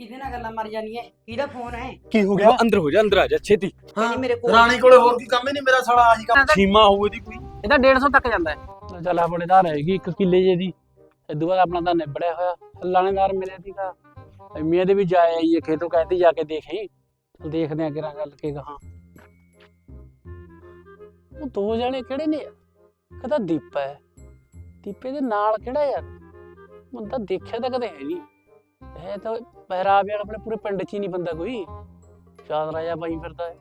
ਕਿਹਦੇ ਨਾਲ ਗੱਲਾਂ ਮਾਰੀ ਜਾਣੀਆਂ ਕਿਹਦਾ ਫੋਨ ਹੈ ਕੀ ਹੋ ਗਿਆ? ਅੰਦਰ ਹੋ ਜਾ ਅੰਦਰ ਆ ਜਾ ਛੇਤੀ। ਮੇਰੇ ਕੋਲ ਰਾਣੀ ਕੋਲੇ ਹੋਰ ਕੀ ਕੰਮ ਹੀ ਨਹੀਂ ਮੇਰਾ ਸਾਲਾ ਆਹੀ ਕੰਮ ਸੀਮਾ ਹੋਊ ਇਹਦੀ ਕੋਈ। ਇਹਦਾ 150 ਤੱਕ ਜਾਂਦਾ ਹੈ। ਚੱਲ ਆਪਣੇ ਤਾਂ ਰਹੇਗੀ ਇੱਕ ਕਿੱਲੇ ਜੇ ਦੀ। ਇਦੋਂ ਬਾਅਦ ਆਪਣਾ ਤਾਂ ਨਿਬੜਿਆ ਹੋਇਆ। ਲਾਣੇਦਾਰ ਮਿਲਿਆ ਸੀਗਾ ਐਮੀਆਂ ਦੇ ਵੀ ਜਾਏ ਆਈਏ ਖੇਤੋਂ ਕਹਿੰਦੀ ਜਾ ਕੇ ਦੇਖੀ। ਚੱਲ ਦੇਖਦੇ ਆ ਕਿਰਾਂ ਗੱਲ ਕੇ ਕਹਾਂ। ਉਹ ਦੋ ਜਣੇ ਕਿਹੜੇ ਨੇ? ਕਦਾ ਦੀਪਾ ਹੈ। ਦੀਪੇ ਦੇ ਨਾਲ ਕਿਹੜਾ ਯਾਰ? ਮੈਂ ਤਾਂ ਦੇਖਿਆ ਤਾਂ ਕਦੇ ਹੈ ਨਹੀਂ। ਇਹ ਤਾਂ ਪਹਿਰਾਵੇ ਵਾਲਾ ਆਪਣੇ ਪੂਰੇ ਪਿੰਡ 'ਚ ਹੀ ਨਹੀਂ ਬੰਦਾ ਕੋਈ। ਸ਼ਾਦ ਰਾਜਾ ਬਾਈ ਫਿਰਦਾ ਹੈ।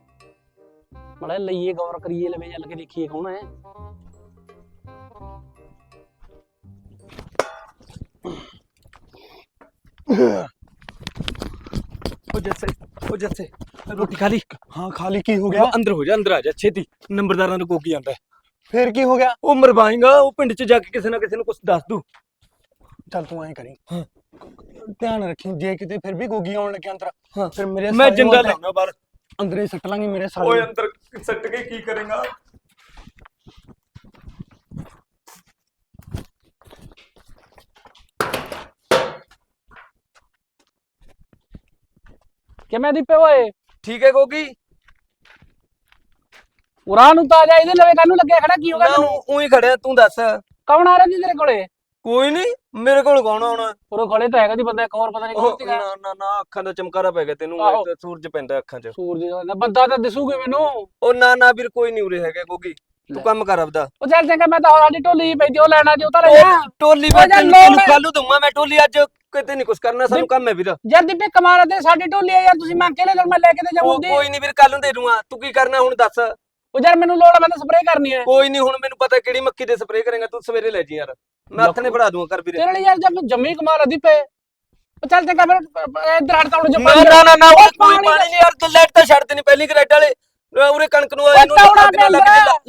ਮੜਾ ਲਈਏ ਗੌਰ ਕਰੀਏ ਲਵੇ ਚੱਲ ਕੇ ਦੇਖੀਏ ਕੌਣ ਹੈ। ਉਹ ਜੱਸੇ ਉਹ ਜੱਸੇ ਰੋਟੀ ਖਾ ਲਈ? ਹਾਂ ਖਾਲੀ ਕੀ ਹੋ ਗਿਆ? ਅੰਦਰ ਹੋ ਜਾ ਅੰਦਰ ਆ ਜਾ ਛੇਤੀ। ਨੰਬਰਦਾਰਾਂ ਨੂੰ ਕੋਕੀ ਆਂਦਾ ਫੇਰ ਕੀ ਹੋ ਗਿਆ? ਉਹ ਮਰਵਾਏਗਾ ਉਹ ਪਿੰਡ 'ਚ ਜਾ ਕੇ ਕਿਸੇ ਨਾ ਕਿਸੇ ਨੂੰ ਕੁਝ ਦੱਸ ਦੂ। ਚੱਲ ਤੂੰ ਐਂ ਕਰੀ। ਹਾਂ। ਧਿਆਨ ਰੱਖੀ ਜੇ ਕਿਤੇ ਫਿਰ ਵੀ ਗੋਗੀ ਆਉਣ ਲੱਗਿਆ ਅੰਦਰ ਹਾਂ। ਫਿਰ ਮੇਰੇ ਮੈਂ ਅੰਦਰ- ਲਾਉਣਾ ਬਾਹਰ। ਅੰਦਰੇ ਸੱਟ ਲਾਂਗੇ ਮੇਰੇ ਸਾਲੇ ਓਏ। ਅੰਦਰ ਸੱਟ ਕੇ ਕੀ ਕਰੇਗਾ? ਕਿਵੇਂ ਦੀਪੇ ਓਏ? ਠੀਕ ਹੈ ਕੋਕੀ ਉਰਾਂ ਨੂੰ ਤਾਂ ਆ ਜਾ ਇਹਦੇ ਲਵੇ ਕਾਹਨੂੰ ਲੱਗਿਆ ਖੜਾ? ਕੀ ਹੋ ਗਿਆ ਤੈਨੂੰ? ਉਹੀ ਖੜਿਆ ਤੂੰ ਦੱਸ। ਕੌਣ ਆ ਰਿਹਾ ਜੀ ਤੇਰੇ ਕੋਲੇ? ਕੋਈ ਨਹੀਂ ਮੇਰੇ ਕੋਲ ਕੌਣ ਆਉਣਾ? ਉਰੇ ਕੋਲੇ ਤਾਂ ਹੈਗਾ ਦੀ ਬੰਦਾ ਇੱਕ ਹੋਰ ਪਤਾ ਨਹੀਂ ਕੌਣ ਉਹ ਸੀਗਾ ਨਾ ਨਾ ਨਾ ਅੱਖਾਂ ਦਾ ਚਮਕਾਰਾ ਪੈ ਗਿਆ ਤੈਨੂੰ ਆਹੋ। ਇਹ ਸੂਰਜ ਪੈਂਦਾ ਅੱਖਾਂ 'ਚ। ਸੂਰਜ ਦਾ ਬੰਦਾ ਤਾਂ ਦਿਸੂਗੇ ਮੈਨੂੰ। ਉਹ ਨਾ ਨਾ ਵੀਰ ਕੋਈ ਨਹੀਂ ਉਰੇ ਹੈਗਾ ਕੋਕੀ ਤੂੰ ਲੈ। ਕੰਮ ਕਰ ਆਪਦਾ। ਉਹ ਚੱਲ ਚੰਗਾ ਮੈਂ ਤਾਂ ਹੋਰ ਢੋਲੀ ਪੈਂਦੀ ਉਹ ਲੈਣਾ ਜੀ ਉਹ ਤਾਂ ਲੈ ਜਾ। ਉਹ ਟੋਲੀ ਉਹ ਵਿੱਚ ਜਾਂ ਤੈਨੂੰ ਦਊਂਗਾ ਮੈਂ ਟੋਲੀ ਅੱਜ ਕਿਤੇ ਨਹੀਂ ਕੁਝ ਕਰਨਾ ਸਾਨੂੰ ਕੰਮ ਹੈ ਵੀਰ। ਯਾਰ ਦੀਪੇ ਕਮਾਲ ਤੇ ਸਾਡੀ ਢੋਲੀ ਆ ਯਾਰ ਤੁਸੀਂ ਮੰਗ ਕੇ ਲੈ ਲਓ ਮੈਂ ਲੈ ਕੇ ਤੇ ਉਹ ਜਾਵਾਂਗੀ ਕੋਈ ਨਹੀਂ ਵੀਰ ਕੱਲ ਨੂੰ ਦੇ ਦੂੰਗਾ। ਤੂੰ ਕੀ ਕਰਨਾ ਹੁਣ ਦੱਸ। ਉਹ ਯਾਰ ਮੈਨੂੰ ਲੋੜ ਆ ਮੈਂ ਤਾਂ ਸਪਰੇਅ ਕਰਨੀ ਹੈ। ਕੋਈ ਨਹੀਂ ਹੁਣ ਮੈਨੂੰ ਪਤਾ ਕਿਹੜੀ ਮੱਕੀ ਦੇ ਸਪਰੇਅ ਕਰੇਗਾ ਤੂੰ ਸਵੇਰੇ ਲੈ ਜੀ ਯਾਰ। ਮੈਂ ਹੱਥ ਨੇ ਫੜਾ ਦੂੰਗਾ ਕਰ ਵੀਰੇ। ਤੇਰੇ ਲਈ ਯਾਰ ਜਦ ਜੰਮੀ ਕਮਾਲ ਦੀਪੇ ਉਹ ਚੱਲ ਚੰਗਾ ਫਿਰ ਇੱਧਰ ਹਟ ਤਾਂ ਹੁਣ ਜੋ ਨਾ ਨਾ ਨਾ ਨਾ ਕੋਈ ਪਾਣੀ ਨਹੀਂ ਯਾਰ ਲਾਈਟ ਤਾਂ ਛੱਡ ਦੇਣੀ ਪਹਿਲੀ ਗ੍ਰੈਡ ਵਾਲੇ। ਉਰੇ ਕਣਕ ਨੂੰ ਇਹਨੂੰ ਲੱਗ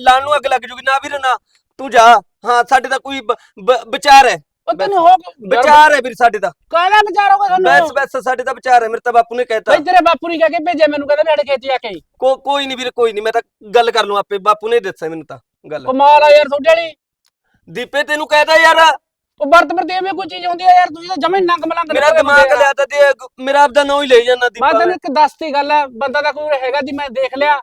ਲਾਣ ਨੂੰ ਅੱਗ ਲੱਗ ਜੂਗੀ। ਨਾ ਵੀਰ ਨਾ ਤੂੰ ਜਾ। ਹਾਂ ਸਾਡੇ ਤਾਂ ਕੋਈ ਵਿਚਾਰ ਹੈ। ਉਹ ਤੈਨੂੰ ਹੋ ਵਿਚਾਰ ਹੈ ਵੀਰ ਸਾਡੇ ਦਾ। ਕਾਹਦਾ ਵਿਚਾਰ ਹੋਗਾ ਬਸ ਤੁਹਾਨੂੰ? ਬਸ ਸਾਡੇ ਤਾਂ ਵਿਚਾਰ ਹੈ ਮੇਰੇ ਤਾਂ ਬਾਪੂ ਨੇ ਕਹਿਤਾ। ਬਈ ਤੇਰੇ ਬਾਪੂ ਨੇ ਕਹਿ ਕੇ ਭੇਜਿਆ ਮੈਨੂੰ ਕਹਿੰਦਾ ਸਾਡੇ ਖੇਤ ਜਾ ਕੇ। ਆਈ। ਕੋ ਕੋਈ ਨਹੀਂ ਵੀਰ ਕੋਈ ਨਹੀਂ ਮੈਂ ਤਾਂ ਗੱਲ ਕਰ ਲੂੰ ਆਪੇ। ਬਾਪੂ ਨੇ ਦੱਸਿਆ ਮੈਨੂੰ ਤਾਂ ਗੱਲ। ਕਮਾਲ ਆ ਯਾਰ ਤੁਹਾਡੇ ਵਾਲੀ। ਦੀਪੇ ਤੈਨੂੰ ਕਹਿਦਾ ਯਾਰ। ਉਹ ਵਰਤ ਪਰ ਦੇ ਵੀ ਕੋਈ ਚੀਜ਼ ਹੁੰਦੀ ਆ ਯਾਰ ਤੁਸੀਂ ਤਾਂ ਜਮੇ ਨੰਗ ਮਲੰਗ ਮੇਰਾ ਦਿਮਾਗ ਲਿਆ ਤਾਂ ਤੇ ਮੇਰਾ ਆਪਦਾ ਨਾਂ ਹੀ ਲਈ ਜਾਂਦਾ ਮੈਂ ਦੀਪਾ ਤੈਨੂੰ ਇੱਕ ਦੱਸਤੀ ਗੱਲ ਆ ਬੰਦਾ ਤਾਂ ਕੋਈ ਹੈਗਾ ਦੀ ਮੈਂ ਦੇਖ ਲਿਆ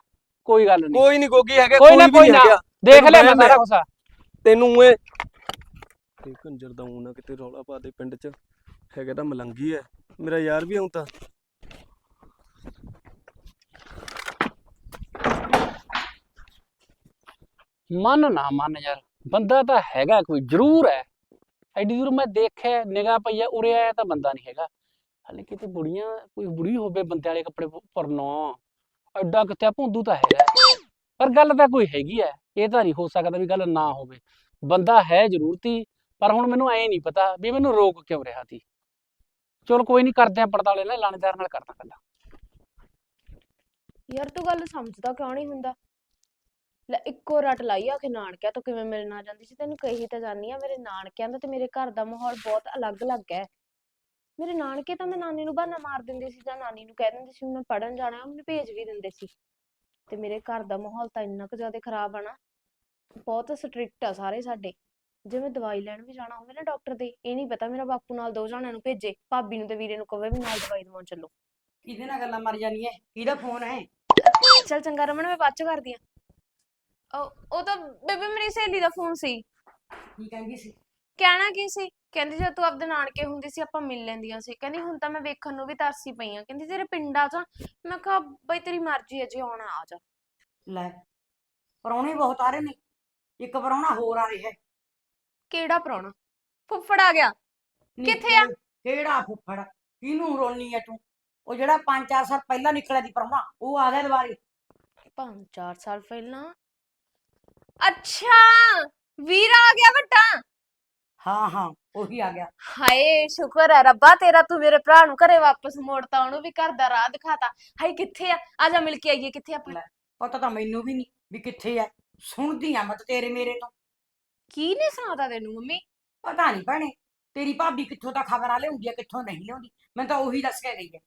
ਕੋਈ ਗੱਲ ਨਹੀਂ ਕੋਈ ਨਹੀਂ ਗੋਗੀ ਹੈਗਾ ਕੋਈ ਨਾ ਵੀ ਕੋਈ ਨਹੀਂ ਨਾ ਹੈਗਾ। ਦੇਖ ਤੈਨੂੰ ਲਿਆ ਮੈਂ ਹੈ। ਸਾਰਾ ਕੁਛ ਤੈਨੂੰ ਏ ਤੇ ਕੰਜਰ ਦਾ ਊਂ ਨਾ ਕਿਤੇ ਰੌਲਾ ਪਾ ਦੇ ਪਿੰਡ 'ਚ। ਹੈਗਾ ਤਾਂ ਮਲੰਗੀ ਐ। ਮੇਰਾ ਯਾਰ ਵੀ ਆਉਂ ਤਾਂ। ਮਨ ਨਾ ਮਨ ਯਾਰ। ਬੰਦਾ ਤਾਂ ਹੈਗਾ ਕੋਈ, ਜ਼ਰੂਰ ਹੈ ਐਡੀ ਦੂਰ ਮੈਂ ਦੇਖਿਆ, ਨਿਗਾਹ ਪਈ ਉਰੇ ਆਇਆ ਤਾਂ ਬੰਦਾ ਨਹੀਂ ਹੈਗਾ। ਹਾਲੇ ਕਿਤੇ ਬੁੜੀਆਂ, ਕੋਈ ਬੁੜੀ ਹੋਵੇ ਬੰਦੇ ਵਾਲੇ ਕੱਪੜੇ ਪਰਨਾ। ਐਡਾ ਕਿਤੇ ਭੁੰਦੂ ਤਾਂ ਹੈਗਾ। ਪਰ ਗੱਲ ਤਾਂ ਕੋਈ ਹੈਗੀ ਐ। ਇਹ ਤਾਂ ਨਹੀਂ ਹੋ ਸਕਦਾ ਵੀ ਗੱਲ ਨਾ ਹੋਵੇ। ਬੰਦਾ ਹੈ ਜਰੂਰਤੀ ਪਰ ਹੁਣ ਮੈਨੂੰ ਐ ਨਹੀਂ ਪਤਾ ਵੀ ਮੈਨੂੰ ਰੋਕ ਕਿਉਂ ਰਿਹਾ ਤੀ ਚਲ ਕੋਈ ਨਹੀਂ, ਕਰਦੇ ਆ ਪੜਤਾਲੇ ਨਾਲ ਲਾਣੇਦਾਰ ਨਾਲ ਕਰਦਾ ਗੱਲਾਂ ਯਾਰ ਤੂੰ ਗੱਲ ਸਮਝਦਾ ਕਿਉਂ ਨਹੀਂ ਹੁੰਦਾ? ਲੈ ਇੱਕੋ ਰੱਟ ਲਾਈ ਆ ਕਿ ਨਾਨਕਿਆਂ ਤੋਂ ਕਿਵੇਂ ਮਿਲਣ ਆ ਜਾਂਦੀ ਸੀ। ਤੈਨੂੰ ਕਹੀ ਤਾਂ ਜਾਨੀ ਆ, ਮੇਰੇ ਨਾਨਕਿਆਂ ਦਾ ਤੇ ਮੇਰੇ ਘਰ ਦਾ ਮਾਹੌਲ ਬਹੁਤ ਅਲੱਗ-ਅਲੱਗ ਹੈ। ਮੇਰੇ ਨਾਨਕੇ ਤਾਂ ਮੈਂ ਨਾਨੀ ਨੂੰ ਬਹਾਨਾ ਮਾਰ ਦਿੰਦੇ ਸੀ ਜਾਂ ਨਾਨੀ ਨੂੰ ਕਹਿ ਦਿੰਦੇ ਸੀ ਵੀ ਮੈਂ ਪੜਨ ਜਾਣਾ, ਉਹਨੂੰ ਭੇਜ ਵੀ ਦਿੰਦੇ ਸੀ। ਤੇ ਮੇਰੇ ਘਰ ਦਾ ਮਾਹੌਲ ਤਾਂ ਇੰਨਾ ਕੁ ਜ਼ਿਆਦਾ ਖਰਾਬ ਆ ਨਾ, ਬਹੁਤ ਸਟ੍ਰਿਕਟ ਆ ਸਾਰੇ ਸਾਡੇ। ਜੇ ਮੈਂ ਦਵਾਈ ਲੈਣ ਵੀ ਜਾਣਾ ਹੋਵੇ ਨਾ ਡਾਕਟਰ ਦੇ ਇਹ ਨਹੀਂ ਪਤਾ ਮੇਰਾ ਬਾਪੂ ਨਾਲ ਦੋ ਜਣਿਆਂ ਨੂੰ ਭੇਜੇ ਭਾਬੀ ਨੂੰ ਤੇ ਵੀਰੇ ਨੂੰ ਕਹੇ ਵੀ ਨਾਲ ਦਵਾਈ ਦਵਾਉਣ ਚੱਲੋ। ਕਿਹਦੇ ਨਾਲ ਗੱਲਾਂ ਮਾਰੀ ਜਾਣੀਆਂ ਕਿਹਦਾ ਫੋਨ ਹੈ ਚੱਲ ਚੰਗਾ ਰਮਨ ਮੈਂ ਬਾਅਦ ਚ ਕਰਦੀ ਆ। ਉਹ ਤਾਂ ਬੇਬੇ ਮੇਰੀ ਸਹੇਲੀ ਦਾ ਫੋਨ ਸੀ। ਕੀ ਕਹਿੰਦੀ ਸੀ? ਕਹਿਣਾ ਕੀ ਸੀ? ਕਹਿੰਦੀ ਜਦ ਤੂੰ ਆਪਦੇ ਨਾਨਕੇ ਹੁੰਦੀ ਸੀ ਆਪਾਂ ਮਿਲ ਲੈਂਦੀਆਂ ਸੀ। ਕਹਿੰਦੀ ਹੁਣ ਤਾਂ ਮੈਂ ਵੇਖਣ ਨੂੰ ਵੀ ਤਰਸੀ ਪਈ ਆ। ਕਹਿੰਦੀ ਤੇਰੇ ਪਿੰਡ ਆ ਜਾ। ਮੈਂ ਕਿਹਾ ਬਈ ਤੇਰੀ ਮਰਜ਼ੀ ਹੈ ਜੇ ਆਉਣਾ ਆ ਜਾ। ਲੈ ਪਰੌਣੇ ਬਹੁਤ ਆ ਰਹੇ ਨੇ। ਇੱਕ ਪਰੌਣਾ ਹੋਰ ਆ ਰਿਹਾ ਹੈ ਕਿਹੜਾ ਪ੍ਰਾਹੁਣਾ ਫੁੱਫੜ ਆ ਗਿਆ। ਨੀ ਕਿੱਥੇ ਆ? ਕਿਹੜਾ- ਫੁੱਫੜ? ਕਿਹਨੂੰ ਰੋਣੀ ਐ ਤੂੰ? ਉਹ ਜਿਹੜਾ 5-4 ਸਾਲ ਪਹਿਲਾਂ ਨਿਕਲਿਆ ਦੀ ਪਰੌਣਾ ਉਹ ਆ ਗਿਆ ਦੁਬਾਰੇ। ਪੰਜ ਚਾਰ ਸਾਲ ਪਹਿਲਾਂ? ਅੱਛਾ! ਵੀਰ ਆ ਗਿਆ ਵੱਡਾ। ਹਾਂ ਹਾਂ ਉਹੀ ਆ ਗਿਆ। ਹਾਏ ਸ਼ੁਕਰ ਹੈ ਰੱਬਾ ਤੇਰਾ ਤੂੰ ਮੇਰੇ ਭਰਾ ਨੂੰ ਘਰੇ ਵਾਪਸ ਮੋੜਤਾ ਉਹਨੂੰ ਵੀ ਘਰ ਦਾ ਰਾਹ ਦਿਖਾਤਾ। ਹਾਏ ਕਿੱਥੇ ਆ? ਆ ਜਾ ਮਿਲ ਕੇ ਆਈਏ ਕਿੱਥੇ ਆਪਾਂ ਪਤਾ ਤਾਂ ਮੈਨੂੰ ਵੀ ਨਹੀਂ ਵੀ ਕਿੱਥੇ ਐ ਸੁਣਦੀ ਆ ਮੈਂ ਤਾਂ ਤੇਰੇ ਮੇਰੇ ਤੋਂ। ਕੀ ਨੇ ਸੁਣਾਤਾ ਤੈਨੂੰ ਮੰਮੀ? ਪਤਾ ਨਹੀਂ ਭੈਣੇ ਤੇਰੀ ਭਾਬੀ ਕਿੱਥੋਂ ਤਾਂ ਖਬਰ ਆ ਲਿਆਉਂਦੀ ਆ ਕਿੱਥੋਂ ਨਹੀਂ ਲਿਆਉਂਦੀ ਮੈਂ ਤਾਂ ਉਹੀ ਦੱਸ ਕੇ ਗਈ ਐ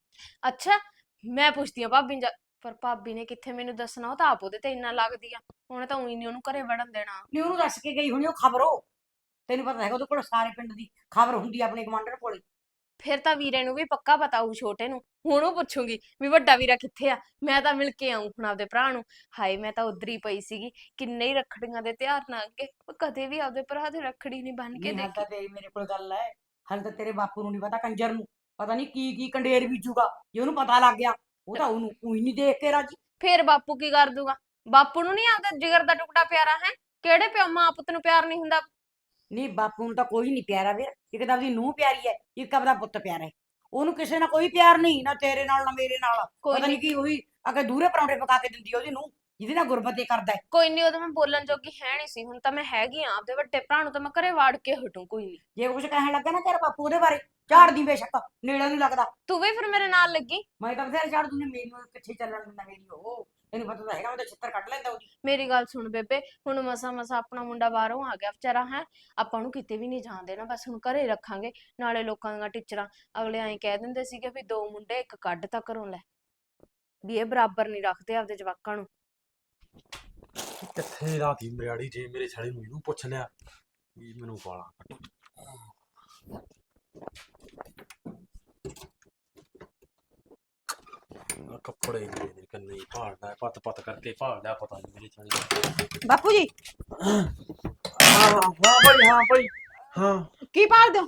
ਅੱਛਾ ਮੈਂ ਪੁੱਛਦੀ ਆ ਭਾਬੀ ਨੂੰ ਜਾ- ਪਰ ਭਾਬੀ ਨੇ ਕਿੱਥੇ ਮੈਨੂੰ ਦੱਸਣਾ ਉਹ ਤਾਂ ਆਪ ਉਹਦੇ ਤੇ ਇੰਨਾ ਲੱਗਦੀ ਆ ਉਹਨੇ ਤਾਂ ਉਹੀ ਨਹੀਂ ਉਹਨੂੰ ਘਰੇ ਵੜਨ ਦੇਣਾ। ਨਹੀਂ ਉਹਨੂੰ ਦੱਸ ਕੇ ਗਈ ਹੋਣੀ ਉਹ ਖਬਰ। ਤੈਨੂੰ ਪਤਾ ਹੈਗਾ ਉਹਦੇ ਕੋਲ ਸਾਰੇ ਪਿੰਡ ਦੀ ਖਬਰ ਹੁੰਦੀ ਆ ਆਪਣੇ ਕਮਾਂਡਰ ਕੋਲੇ। ਫਿਰ ਤਾਂ ਵੀਰੇ ਨੂੰ ਵੀ ਪੱਕਾ ਪਤਾ ਹੋਊ ਛੋਟੇ ਨੂੰ। ਹੁਣ ਉਹ ਪੁੱਛੂਗੀ ਵੀ ਵੱਡਾ ਵੀਰਾ ਕਿੱਥੇ ਆ? ਮੈਂ ਤਾਂ ਮਿਲ ਕੇ ਆਊਂ ਹੁਣ ਆਪਦੇ ਭਰਾ ਨੂੰ। ਹਾਏ ਮੈਂ ਤਾਂ ਉਧਰ ਹੀ ਪਈ ਸੀਗੀ। ਕਿੰਨੇ ਹੀ ਰੱਖੜੀਆਂ ਦੇ ਤਿਉਹਾਰ ਨਾ ਅੱਗੇ ਪਰ ਕਦੇ ਵੀ ਆਪਦੇ ਭਰਾ ਦੇ ਰੱਖੜੀ ਨਹੀਂ ਬਣ ਕੇ ਨਹੀਂ ਹਾਲੇ ਦੇਖੀ। ਤਾਂ ਤੇਰੀ ਮੇਰੇ ਕੋਲ ਗੱਲ ਹੈ ਹਾਲੇ ਤਾਂ ਤੇਰੇ ਬਾਪੂ ਨੂੰ ਨਹੀਂ ਪਤਾ ਕੰਜਰ ਨੂੰ। ਪਤਾ ਨਹੀਂ ਕੀ ਕੀ ਕੰਡੇਰ ਬੀਜੂਗਾ। ਜੇ ਉਹਨੂੰ ਪਤਾ ਲੱਗ ਗਿਆ ਉਹ ਤਾਂ ਉਹਨੂੰ ਕੋਈ ਨਹੀਂ ਦੇਖ ਕੇ ਰਾਜੀ। ਫਿਰ ਬਾਪੂ ਕੀ ਕਰ ਦੂਗਾ? ਬਾਪੂ ਨੂੰ ਨਹੀਂ ਆਪਦਾ ਜਿਗਰ ਦਾ ਟੁਕੜਾ ਪਿਆਰਾ ਹੈ? ਕਿਹੜੇ ਪਿਓ ਮਾਂ ਪੁੱਤ ਨੂੰ ਪਿਆਰ ਨਹੀਂ ਹੁੰਦਾ? ਨਹੀਂ ਬਾਪੂ ਨੂੰ ਤਾਂ ਕੋਈ ਨਹੀਂ ਪਿਆਰਾ ਵੀਰ ਇੱਕ ਤਾਂ ਉਹਦੀ ਨੂੰਹ ਪਿਆਰੀ ਹੈ ਇੱਕ ਆਪਦਾ ਪੁੱਤ ਪਿਆਰਾ ਹੈ। ਉਹਨੂੰ ਕਿਸੇ ਨਾਲ ਕੋਈ ਪਿਆਰ ਨਹੀਂ ਨਾ ਤੇਰੇ ਨਾਲ ਨਾ ਮੇਰੇ ਨਾਲ। ਕੋਈ ਪਤਾ ਨਹੀਂ ਨਹੀਂ ਕੀ ਉਹੀ ਅਗੇ ਦੂਰੇ ਪਰੌਂਠੇ ਪਕਾ ਕੇ ਦਿੰਦੀ ਆ ਉਹਦੀ ਨੂੰ ਜਿਹਦੇ ਨਾਲ ਗੁਰਬਤ ਕਰਦਾ ਹੈ। ਕੋਈ ਨਹੀਂ ਉਦੋਂ ਮੈਂ ਬੋਲਣ ਜੋਗੀ ਹੈ ਨਹੀਂ ਸੀ ਹੁਣ ਤਾਂ ਮੈਂ ਹੈਗੀ ਆ ਆਪਦੇ ਵੱਡੇ ਭਰਾ ਨੂੰ ਤਾਂ ਮੈਂ ਘਰੇ ਵਾੜ ਕੇ ਹਟੂ ਕੋਈ ਨਹੀਂ ਜੇ ਕੁਝ ਕਹਿਣ ਲੱਗਾ ਨਾ ਤੇਰਾ ਬਾਪੂ ਉਹਦੇ ਬਾਰੇ ਝਾੜਦੀ ਬੇਸ਼ੱਕ ਨੇੜੇ ਨਹੀਂ ਲੱਗਦਾ। ਤੂੰ ਵੀ ਫਿਰ ਮੇਰੇ ਨਾਲ ਲੱਗੀ? ਮੈਂ ਤਾਂ ਬਥੇਰੇ ਝਾੜ ਦੂੰਗੀ ਮੈਨੂੰ ਕਿੱਥੇ ਚੱਲਣ ਦਿੰਦਾ ਮੇਰੀ ਉਹ। ਤੈਨੂੰ ਪਤਾ ਤਾਂ ਹੈਗਾ ਉਹਦੇ ਛਿੱਤਰ ਕੱਢ ਲੈਂਦਾ ਉਹਦੀ। ਮੇਰੀ ਗੱਲ ਸੁਣ ਬੇਬੇ ਹੁਣ ਮਸਾ ਮਸਾ ਆਪਣਾ ਮੁੰਡਾ ਬਾਹਰੋਂ ਆ ਗਿਆ ਵਿਚਾਰਾ ਹੈ। ਆਪਾਂ ਨੂੰ ਕਿਤੇ ਵੀ ਨਹੀਂ ਜਾਣ ਦੇਣਾ ਬਸ ਹੁਣ ਘਰੇ ਰੱਖਾਂਗੇ ਨਾਲੇ ਲੋਕਾਂ ਦੀਆਂ ਟੀਚਰਾਂ ਅਗਲੇ ਐਂ ਕਹਿ ਦਿੰਦੇ ਸੀਗੇ ਵੀ ਦੋ ਮੁੰਡੇ ਇੱਕ ਕੱਢ ਤਾਂ ਘਰੋਂ ਲੈ। ਵੀ ਇਹ ਬਰਾਬਰ ਨਹੀਂ ਰੱਖਦੇ ਆਪਦੇ ਜਵਾਕਾਂ ਨੂੰ। ਕਿੱਥੇ ਰਾਤੀ ਮਰਿਆੜੀ ਜੇ ਮੇਰੇ ਸਾਲੇ ਨੂੰ ਇਹਨੂੰ ਪੁੱਛ ਲਿਆ ਇਹ ਮੈਨੂੰ ਗਾਲਾਂ ਕੱਢ ਆਹ ਕੱਪੜੇ ਜਿਹੜੇ ਨੇ ਕੰਨੇ ਹੀ ਭਾਲਦਾ ਪੱਤ ਪੱਤ ਕਰਕੇ ਭਾਲਦਾ ਪਤਾ ਨਹੀਂ ਮੇਰੇ ਸਾਲੇ ਬਾਪੂ ਜੀ। ਹਾਂ ਹਾਂ ਭਾਈ ਹਾਂ ਭਾਈ ਹਾਂ। ਕੀ ਭਾਲਦੇ ਹੋ